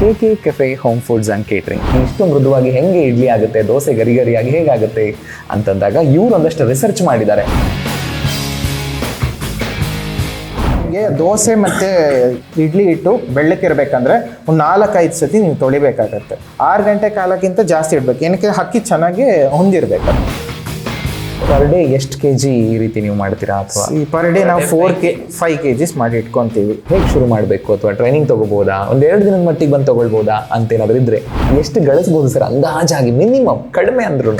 K K cafe home foods and catering ಇಷ್ಟು ಮೃದುವಾಗಿ ಹೆಂಗೆ ಇಡ್ಲಿ ಆಗುತ್ತೆ, ದೋಸೆ ಗರಿ ಗರಿಯಾಗಿ ಹೇಗಾಗುತ್ತೆ ಅಂತಂದಾಗ ಇವರು ಒಂದಷ್ಟು ರಿಸರ್ಚ್ ಮಾಡಿದ್ದಾರೆ ದೋಸೆ ಮತ್ತು ಇಡ್ಲಿ ಇಟ್ಟು ಬೆಳ್ಳಕ್ಕೆ ಇರಬೇಕಂದ್ರೆ ಒಂದು ನಾಲ್ಕೈದು ಸತಿ ನೀವು ತೊಳಿಬೇಕಾಗತ್ತೆ. ಆರು ಗಂಟೆ ಕಾಲಕ್ಕಿಂತ ಜಾಸ್ತಿ ಇಡಬೇಕು. ಏನಕ್ಕೆ? ಅಕ್ಕಿ ಚೆನ್ನಾಗಿ ಹೊಂದಿರ್ಬೇಕು. ಪರ್ ಡೇ ಎಷ್ಟು ಕೆ ಜಿ ಈ ರೀತಿ ನೀವು ಮಾಡ್ತೀರಾ ಅಥವಾ? ಈ ಪರ್ ಡೇ ನಾವು four K five K Gs ಮಾಡಿ ಇಟ್ಕೊತೀವಿ. ಹೇಗೆ ಶುರು ಮಾಡಬೇಕು ಅಥವಾ ಟ್ರೈನಿಂಗ್ ತಗೋಬಹುದಾ ಒಂದು ಎರಡು ದಿನದ ಮಟ್ಟಿಗೆ ಬಂದು ತಗೊಳ್ಬಹುದಾ ಅಂತ ಏನಾದರೂ ಇದ್ರೆ? ಎಷ್ಟು ಗಳಿಸ್ಬೋದು ಸರ್? ಅಂದಾಜಾಗಿ ಮಿನಿಮಮ್ ಕಡಿಮೆ ಅಂದ್ರೂ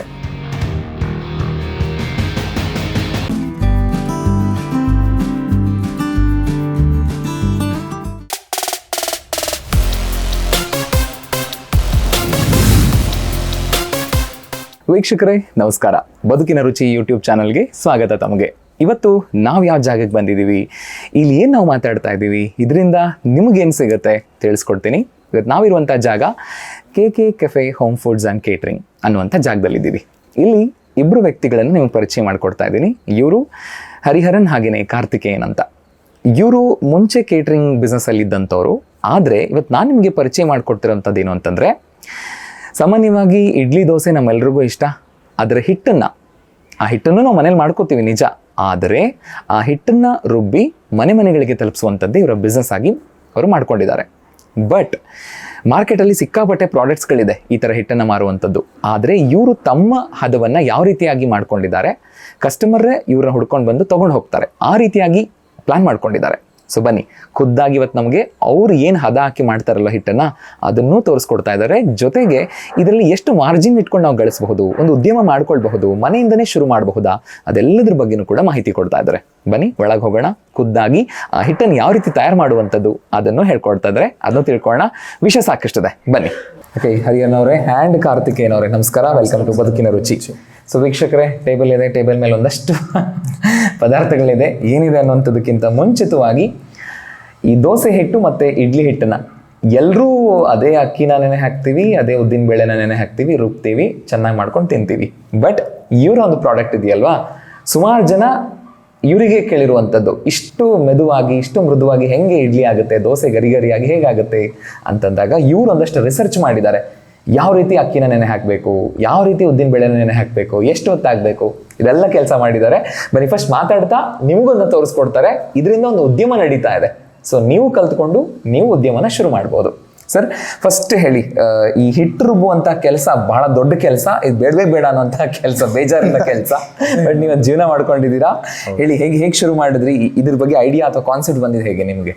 ವೀಕ್ಷಕರೇ, ನಮಸ್ಕಾರ. ಬದುಕಿನ ರುಚಿ ಯೂಟ್ಯೂಬ್ ಚಾನಲ್ಗೆ ಸ್ವಾಗತ ತಮಗೆ. ಇವತ್ತು ನಾವು ಯಾವ ಜಾಗಕ್ಕೆ ಬಂದಿದ್ದೀವಿ, ಇಲ್ಲಿ ಏನು ನಾವು ಮಾತಾಡ್ತಾ ಇದ್ದೀವಿ, ಇದರಿಂದ ನಿಮಗೇನು ಸಿಗುತ್ತೆ ತಿಳಿಸ್ಕೊಡ್ತೀನಿ. ಇವತ್ತು ನಾವಿರುವಂಥ ಜಾಗ K K cafe home foods and catering ಅನ್ನುವಂಥ ಜಾಗದಲ್ಲಿದ್ದೀವಿ. ಇಲ್ಲಿ ಇಬ್ಬರು ವ್ಯಕ್ತಿಗಳನ್ನು ನಿಮಗೆ ಪರಿಚಯ ಮಾಡಿಕೊಡ್ತಾ ಇದ್ದೀನಿ. ಇವರು ಹರಿಹರನ್ ಹಾಗೆಯೇ ಕಾರ್ತಿಕೇಯನ್ ಅಂತ. ಇವರು ಮುಂಚೆ ಕೇಟ್ರಿಂಗ್ ಬಿಸ್ನೆಸ್ಸಲ್ಲಿ ಇದ್ದಂಥವ್ರು ಆದರೆ ಇವತ್ತು ನಾನು ನಿಮಗೆ ಪರಿಚಯ ಮಾಡಿಕೊಡ್ತಿರೋಂಥದ್ದು ಏನು ಅಂತಂದರೆ ಸಾಮಾನ್ಯವಾಗಿ ಇಡ್ಲಿ ದೋಸೆ ನಮ್ಮೆಲ್ರಿಗೂ ಇಷ್ಟ ಅದರ ಹಿಟ್ಟನ್ನು. ಆ ಹಿಟ್ಟನ್ನು ನಾವು ಮನೇಲಿ ಮಾಡ್ಕೋತೀವಿ ನಿಜ, ಆದರೆ ಆ ಹಿಟ್ಟನ್ನು ರುಬ್ಬಿ ಮನೆ ಮನೆಗಳಿಗೆ ತಲುಪಿಸುವಂಥದ್ದು ಇವರ ಬಿಸ್ನೆಸ್ ಆಗಿ ಅವರು ಮಾಡ್ಕೊಂಡಿದ್ದಾರೆ. ಬಟ್ ಮಾರ್ಕೆಟಲ್ಲಿ ಸಿಕ್ಕಾಪಟ್ಟೆ ಪ್ರಾಡಕ್ಟ್ಸ್ಗಳಿದೆ ಈ ಥರ ಹಿಟ್ಟನ್ನು ಮಾರುವಂಥದ್ದು. ಆದರೆ ಇವರು ತಮ್ಮ ಹದವನ್ನು ಯಾವ ರೀತಿಯಾಗಿ ಮಾಡ್ಕೊಂಡಿದ್ದಾರೆ ಕಸ್ಟಮರೇ ಇವರನ್ನ ಹುಡ್ಕೊಂಡು ಬಂದು ತೊಗೊಂಡು ಹೋಗ್ತಾರೆ. ಆ ರೀತಿಯಾಗಿ ಪ್ಲ್ಯಾನ್ ಮಾಡ್ಕೊಂಡಿದ್ದಾರೆ. ಸೊ ಬನ್ನಿ, ಖುದ್ದಾಗಿ ಇವತ್ತು ನಮಗೆ ಅವ್ರು ಏನು ಹದ ಹಾಕಿ ಮಾಡ್ತಾರಲ್ಲ ಹಿಟ್ಟನ್ನು ಅದನ್ನೂ ತೋರಿಸ್ಕೊಡ್ತಾ ಇದ್ದಾರೆ. ಜೊತೆಗೆ ಇದರಲ್ಲಿ ಎಷ್ಟು ಮಾರ್ಜಿನ್ ಇಟ್ಕೊಂಡು ನಾವು ಗಳಿಸಬಹುದು, ಒಂದು ಉದ್ಯಮ ಮಾಡ್ಕೊಳ್ಬಹುದು, ಮನೆಯಿಂದನೇ ಶುರು ಮಾಡಬಹುದಾ, ಅದೆಲ್ಲದ್ರ ಬಗ್ಗೆನೂ ಕೂಡ ಮಾಹಿತಿ ಕೊಡ್ತಾ ಇದ್ದಾರೆ. ಬನ್ನಿ, ಒಳಗೆ ಹೋಗೋಣ, ಖುದ್ದಾಗಿ, ಆ, ಹಿಟ್ಟನ್ನು ಯಾವ ರೀತಿ ತಯಾರು ಮಾಡುವಂಥದ್ದು ಅದನ್ನು ಹೇಳ್ಕೊಡ್ತಾ ಇದ್ದಾರೆ. ಅದನ್ನು ತಿಳ್ಕೊಳ್ಳೋಣ. ವಿಷಯ ಸಾಕಷ್ಟಿದೆ. ಬನ್ನಿ. ಓಕೆ ಹರಿಯನ್ ಅವರೇ ಹ್ಯಾಂಡ್ ನಮಸ್ಕಾರ. ವೆಲ್ಕಮ್ ಟು ಬದುಕಿನ ರುಚಿ. ಸೊ ವೀಕ್ಷಕರೇ ಟೇಬಲ್ ಇದೆ. ಟೇಬಲ್ ಮೇಲೆ ಒಂದಷ್ಟು ಪದಾರ್ಥಗಳಿದೆ. ಏನಿದೆ ಅನ್ನುವಂಥದ್ದಕ್ಕಿಂತ ಮುಂಚಿತವಾಗಿ ಈ ದೋಸೆ ಹಿಟ್ಟು ಮತ್ತು ಇಡ್ಲಿ ಹಿಟ್ಟನ್ನು ಎಲ್ಲರೂ ಅದೇ ಅಕ್ಕಿನ ನೆನೆ ಹಾಕ್ತೀವಿ, ಅದೇ ಉದ್ದಿನ ಬೇಳೆನ ನೆನೆ ಹಾಕ್ತೀವಿ, ರುಬ್ತೀವಿ, ಚೆನ್ನಾಗಿ ಮಾಡ್ಕೊಂಡು ತಿಂತೀವಿ. ಬಟ್ ಇವರ ಒಂದು ಪ್ರಾಡಕ್ಟ್ ಇದೆಯಲ್ವಾ? ಸುಮಾರು ಜನ ಇವರಿಗೆ ಕೇಳಿರುವಂಥದ್ದು, ಇಷ್ಟು ಮೆದುವಾಗಿ, ಇಷ್ಟು ಮೃದುವಾಗಿ ಹೆಂಗೆ ಇಡ್ಲಿ ಆಗುತ್ತೆ, ದೋಸೆ ಗರಿಗರಿಯಾಗಿ ಹೇಗಾಗುತ್ತೆ ಅಂತಂದಾಗ ಇವರು ಒಂದಷ್ಟು ರಿಸರ್ಚ್ ಮಾಡಿದ್ದಾರೆ. ಯಾವ ರೀತಿ ಅಕ್ಕಿನ ನೆನೆ ಹಾಕಬೇಕು? ಯಾವ ರೀತಿ ಉದ್ದಿನ ಬೇಳೆನ ನೆನೆ ಹಾಕಬೇಕು? ಎಷ್ಟು ಹೊತ್ತಾಗಬೇಕು ಇದೆಲ್ಲ ಕೆಲಸ ಮಾಡಿದ್ದಾರೆ. ಬನ್ನಿ ಫಸ್ಟ್ ಮಾತಾಡ್ತಾ ನಿಮಗೊಂದು ತೋರಿಸ್ಕೊಡ್ತಾರೆ. ಇದರಿಂದ ಒಂದು ಉದ್ಯಮ ನಡೀತಾ ಇದೆ. ಸೊ ನೀವು ಕಲ್ತ್ಕೊಂಡು ನೀವು ಉದ್ಯಮನ ಶುರು ಮಾಡ್ಬೋದು. ಸರ್ ಫಸ್ಟ್ ಹೇಳಿ ಈ ಹಿಟ್ಟು ರುಬ್ಬುವಂತ ಕೆಲಸ ಬಹಳ ದೊಡ್ಡ ಕೆಲಸ. ಇದು ಬೇಡವೇ ಬೇಡ ಅನ್ನೋಂಥ ಕೆಲಸ ಬೇಜಾರಿನ ಕೆಲಸ. ಬಟ್ ನೀವು ಜೀವನ ಮಾಡ್ಕೊಂಡಿದ್ದೀರಾ? ಹೇಳಿ ಹೇಗೆ ಹೇಗೆ ಶುರು ಮಾಡಿದ್ರಿ? ಇದ್ರ ಬಗ್ಗೆ ಐಡಿಯಾ ಅಥವಾ ಕಾನ್ಸೆಪ್ಟ್ ಬಂದಿದೆ ಹೇಗೆ ನಿಮಗೆ?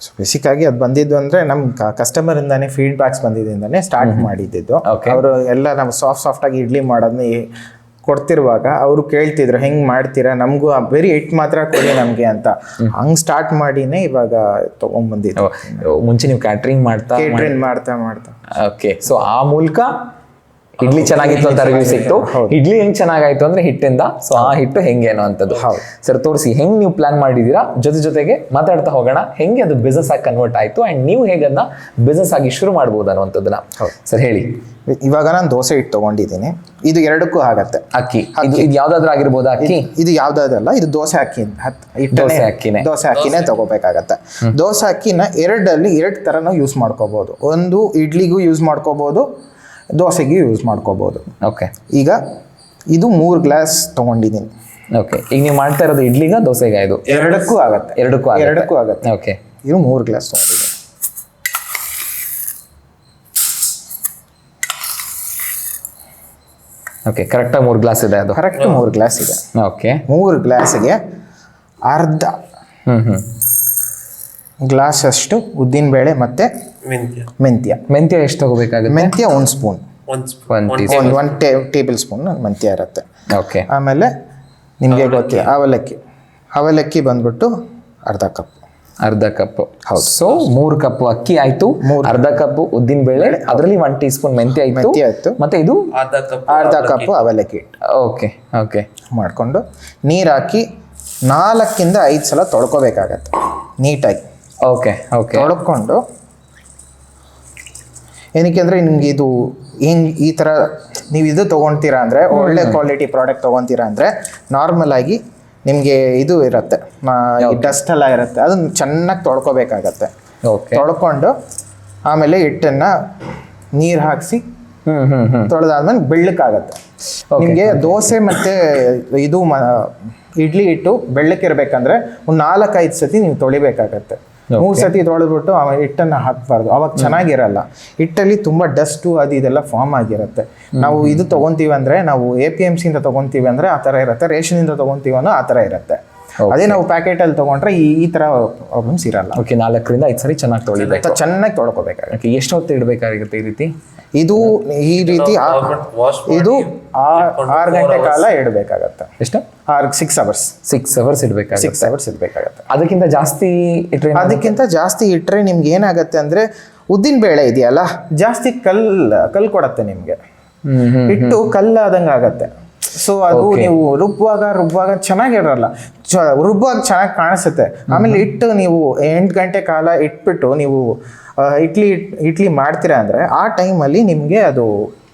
ಸೊ ಆಗಿ ಅದು ಬಂದಿದ್ದು ಅಂದರೆ ನಮ್ಮ ಕಸ್ಟಮರಿಂದಾನೇ ಫೀಡ್ಬ್ಯಾಕ್ಸ್ ಬಂದಿದ್ದರಿಂದಾನೇ ಸ್ಟಾರ್ಟ್ ಮಾಡಿದ್ದು. ಅವರು ಎಲ್ಲ ನಾವು ಸಾಫ್ಟ್ ಸಾಫ್ಟಾಗಿ ಇಡ್ಲಿ ಮಾಡೋದನ್ನ ಈ- ಕೊಡ್ತಿರುವಾಗ ಅವರು ಕೇಳ್ತಿದ್ರು ಹೆಂಗೆ ಮಾಡ್ತೀರಾ? ನಮಗೂ ವೆರಿ ಇಟ್ ಮಾತ್ರ ಕೊಡಿ ನಮಗೆ ಅಂತ. ಹಂಗ್ ಸ್ಟಾರ್ಟ್ ಮಾಡಿನೇ ಇವಾಗ ತೊಗೊಂಡ್ಬಂದಿದ್ದು ಮುಂಚೆ ನೀವು ಕ್ಯಾಟ್ರಿಂಗ್ ಮಾಡ್ತಾ ಕ್ಯಾಟ್ರಿಂಗ್ ಮಾಡ್ತಾ ಮಾಡ್ತಾ. ಓಕೆ ಸೊ ಆ ಮೂಲಕ ಇಡ್ಲಿ ಚೆನ್ನಾಗಿತ್ತು ಅಂತ ರಿವ್ಯೂ ಸಿಕ್ತು. ಇಡ್ಲಿ ಹೆಂಗ್ ಚೆನ್ನಾಗಾಯ್ತು ಅಂದ್ರೆ ಹಿಟ್ಟಿಂದ. ಸೊ ಆ ಹಿಟ್ಟು ಹೆಂಗೆ ಅಂತದ್ದು ಹೌದು. ಸರ್ ತೋರಿಸಿ ಹೆಂಗ್ ನೀವು ಪ್ಲಾನ್ ಮಾಡಿದೀರಾ ಜೊತೆ ಜೊತೆಗೆ ಮಾತಾಡ್ತಾ ಹೋಗೋಣ. ಹೆಂಗೆ ಅದು ಬಿಸ್ನೆಸ್ ಆಗಿ ಕನ್ವರ್ಟ್ ಆಯ್ತು? ಅಂಡ್ ನೀವು ಹೇಗನ್ನ ಅದನ್ನ ಬಿಸ್ನೆಸ್ ಆಗಿ ಶುರು ಮಾಡ್ಬೋದು ಅನ್ನುವಂಥದ್ದನ್ನ. ಸರ್ ಹೇಳಿ. ಇವಾಗ ನಾನು ದೋಸೆ ಹಿಟ್ಟು ತಗೊಂಡಿದ್ದೀನಿ. ಇದು ಎರಡಕ್ಕೂ ಆಗತ್ತೆ. ಅಕ್ಕಿ. ಇದು ಯಾವ್ದಾದ್ರು ಆಗಿರ್ಬೋದು ಅಕ್ಕಿ? ಇದು ಯಾವ್ದಾದ್ರಲ್ಲ ಇದು ದೋಸೆ ಅಕ್ಕಿ ಹಿಟ್ಟನೇ ದೋಸೆ ಅಕ್ಕಿನೇ. ದೋಸೆ ಅಕ್ಕಿನೇ ತಗೋಬೇಕಾಗತ್ತೆ. ದೋಸೆ ಅಕ್ಕಿನ ಎರಡಲ್ಲಿ ಎರಡು ಥರನೂ ಯೂಸ್ ಮಾಡ್ಕೋಬಹುದು ಒಂದು ಇಡ್ಲಿಗೂ ಯೂಸ್ ಮಾಡ್ಕೋಬೋದು. ದೋಸೆಗೂ ಯೂಸ್ ಮಾಡ್ಕೋಬೋದು. ಓಕೆ ಈಗ ಇದು ಮೂರು ಗ್ಲಾಸ್ ತೊಗೊಂಡಿದ್ದೀನಿ ಓಕೆ ಈಗ ನೀವು ಮಾಡ್ತಾ ಇರೋದು ಇಡ್ಲಿಗ ದೋಸೆಗೆ ಇದು? ಎರಡಕ್ಕೂ ಆಗತ್ತೆ. ಎರಡಕ್ಕೂ. ಎರಡಕ್ಕೂ ಆಗತ್ತೆ. ಓಕೆ ಇದು ಮೂರು ಗ್ಲಾಸ್ ತಗೊಂಡಿದೆ ಓಕೆ ಕರೆಕ್ಟಾಗಿ ಮೂರು ಗ್ಲಾಸ್ ಇದೆ ಅದು. ಕರೆಕ್ಟ್ ಮೂರು ಗ್ಲಾಸ್ ಇದೆ. ಓಕೆ ಮೂರು ಗ್ಲಾಸಿಗೆ ಅರ್ಧ ಹ್ಞೂ ಹ್ಮ್. ಗ್ಲಾಸ್ ಅಷ್ಟು ಉದ್ದಿನಬೇಳೆ ಮತ್ತು ಮೆಂತ್ಯ. ಮೆಂತ್ಯ. ಮೆಂತ್ಯ ಎಷ್ಟು ತಗೋಬೇಕಾಗುತ್ತೆ? ಮೆಂತ್ಯ ಒಂದು ಸ್ಪೂನ್ ಒಂದ್ ಒನ್ ಟೇ ಟೇಬಲ್ ಸ್ಪೂನ್ ಮೆಂತ್ಯ ಇರುತ್ತೆ. ಓಕೆ ಆಮೇಲೆ ನಿಮಗೆ ಗೊತ್ತಿ ಅವಲಕ್ಕಿ. ಅವಲಕ್ಕಿ ಬಂದ್ಬಿಟ್ಟು ಅರ್ಧ ಕಪ್. ಅರ್ಧ ಕಪ್. ಹೌದು. ಸೊ ಮೂರು ಕಪ್ ಅಕ್ಕಿ ಆಯ್ತು. ಅರ್ಧ ಕಪ್ ಉದ್ದಿನ ಬೇಳೆ. ಅದರಲ್ಲಿ ಒನ್ ಟೀ ಸ್ಪೂನ್ ಮೆಂತ್ಯ ಆಯ್ತು ಮೆಂತ್ಯ ಆಯ್ತು ಮತ್ತೆ ಇದು? ಅರ್ಧ ಕಪ್ ಅರ್ಧ ಕಪ್ ಅವಲಕ್ಕಿ ಹಿಟ್ಟು ಓಕೆ ಓಕೆ ಮಾಡಿಕೊಂಡು ನೀರು ಹಾಕಿ ನಾಲ್ಕಿಂದ ಐದು ಸಲ ತೊಳ್ಕೊಬೇಕಾಗತ್ತೆ. ನೀಟಾಗಿ. ಓಕೆ ಓಕೆ ತೊಳ್ಕೊಂಡು ಏನಕ್ಕೆ ಅಂದರೆ ನಿಮ್ಗೆ ಇದು ಹಿಂಗೆ ಈ ಥರ ನೀವು ಇದು ತೊಗೊಳ್ತೀರಾ ಅಂದರೆ ಒಳ್ಳೆ ಕ್ವಾಲಿಟಿ ಪ್ರಾಡಕ್ಟ್ ತೊಗೊತೀರಾ ಅಂದರೆ ನಾರ್ಮಲ್ ಆಗಿ ನಿಮಗೆ ಇದು ಇರುತ್ತೆ. ಡಸ್ಟ್ ಎಲ್ಲ ಇರುತ್ತೆ. ಅದನ್ನ ಚೆನ್ನಾಗಿ ತೊಳ್ಕೊಬೇಕಾಗತ್ತೆ. ಓಕೆ ತೊಳ್ಕೊಂಡು ಆಮೇಲೆ ಹಿಟ್ಟನ್ನು ನೀರು ಹಾಕಿಸಿ ಹ್ಮ್ ಹ್ಮ್ ಹ್ಮ್. ತೊಳೆದಾದ್ಮೇಲೆ ಬೆಳ್ಳಕ್ಕಾಗತ್ತೆ. ನಿಮಗೆ ದೋಸೆ ಮತ್ತೆ ಇದು ಮ ಇಡ್ಲಿ ಹಿಟ್ಟು ಬೆಳ್ಳಕ್ಕಿರ್ಬೇಕಂದ್ರೆ ಒಂದು ನಾಲ್ಕೈದು ಸತಿ ನೀವು ತೊಳಿಬೇಕಾಗತ್ತೆ. ಮೂರು ಸತಿ ತೊಳೆದ್ಬಿಟ್ಟು ಆಮೇಲೆ ಹಿಟ್ಟನ್ನು ಹಾಕಬಾರ್ದು. ಅವಾಗ ಚೆನ್ನಾಗಿರಲ್ಲ. ಹಿಟ್ಟಲ್ಲಿ ತುಂಬ ಡಸ್ಟು ಅದು ಇದೆಲ್ಲ ಫಾರ್ಮ್ ಆಗಿರುತ್ತೆ. ನಾವು ಇದು ತೊಗೊತೀವಿ ಅಂದ್ರೆ ನಾವು ಎ ಪಿ ಎಂ ಸಿಯಿಂದ ತಗೊಂತೀವಿ ಅಂದರೆ ಆ ಥರ ಇರುತ್ತೆ. ರೇಷನಿಂದ ತಗೊಂತೀವಿ ಅನ್ನೋ ಆ ಥರ ಇರುತ್ತೆ. ಅದೇ ನಾವು ಪ್ಯಾಕೆಟಲ್ಲಿ ತೊಗೊಂಡ್ರೆ ಈ ಈ ಥರ ಪ್ರಾಬ್ಲಮ್ಸ್ ಇರಲ್ಲ. ಓಕೆ ನಾಲ್ಕರಿಂದ ಐದು ಸರಿ ಚೆನ್ನಾಗಿ ತೊಳಿಬೇಕು. ಚೆನ್ನಾಗಿ ತೊಳ್ಕೊಬೇಕಾಗುತ್ತೆ. ಓಕೆ ಎಷ್ಟು ಹೊತ್ತು ಇಡಬೇಕಾಗಿರುತ್ತೆ ಈ ರೀತಿ? ಇದು ಈ ರೀತಿ ಇದು ಆರು ಗಂಟೆ ಕಾಲ ಇಡಬೇಕಾಗತ್ತೆ. ಎಷ್ಟು? ಆರು ಸಿಕ್ಸ್ ಅವರ್ಸ್ ಸಿಕ್ಸ್ ಅವರ್ಸ್ ಇಡಬೇಕಾಗುತ್ತೆ. ಸಿಕ್ಸ್ ಅವರ್ಸ್ ಇಡಬೇಕಾಗತ್ತೆ. ಅದಕ್ಕಿಂತ ಜಾಸ್ತಿ ಇಟ್ಟರೆ ಅದಕ್ಕಿಂತ ಜಾಸ್ತಿ ಇಟ್ಟರೆ ನಿಮ್ಗೆ ಏನಾಗತ್ತೆ ಅಂದರೆ ಉದ್ದಿನ ಬೇಳೆ ಇದೆಯಲ್ಲ? ಜಾಸ್ತಿ ಕಲ್ ಕಲ್ ಕೊಡತ್ತೆ ನಿಮಗೆ. ಇಟ್ಟು ಕಲ್ಲಾದಂಗೆ ಆಗತ್ತೆ. ಸೊ ಅದು ನೀವು ರುಬ್ಬುವಾಗ ರುಬ್ಬುವಾಗ ಚೆನ್ನಾಗಿರಲ್ಲ. ರುಬ್ಬುವಾಗ ಚೆನ್ನಾಗಿ ಕಾಣಿಸುತ್ತೆ. ಆಮೇಲೆ ಹಿಟ್ಟು ನೀವು ಎಂಟು ಗಂಟೆ ಕಾಲ ಇಟ್ಬಿಟ್ಟು ನೀವು ಇಡ್ಲಿ ಇಡ್ಲಿ ಮಾಡ್ತೀರಾ ಅಂದರೆ ಆ ಟೈಮಲ್ಲಿ ನಿಮಗೆ ಅದು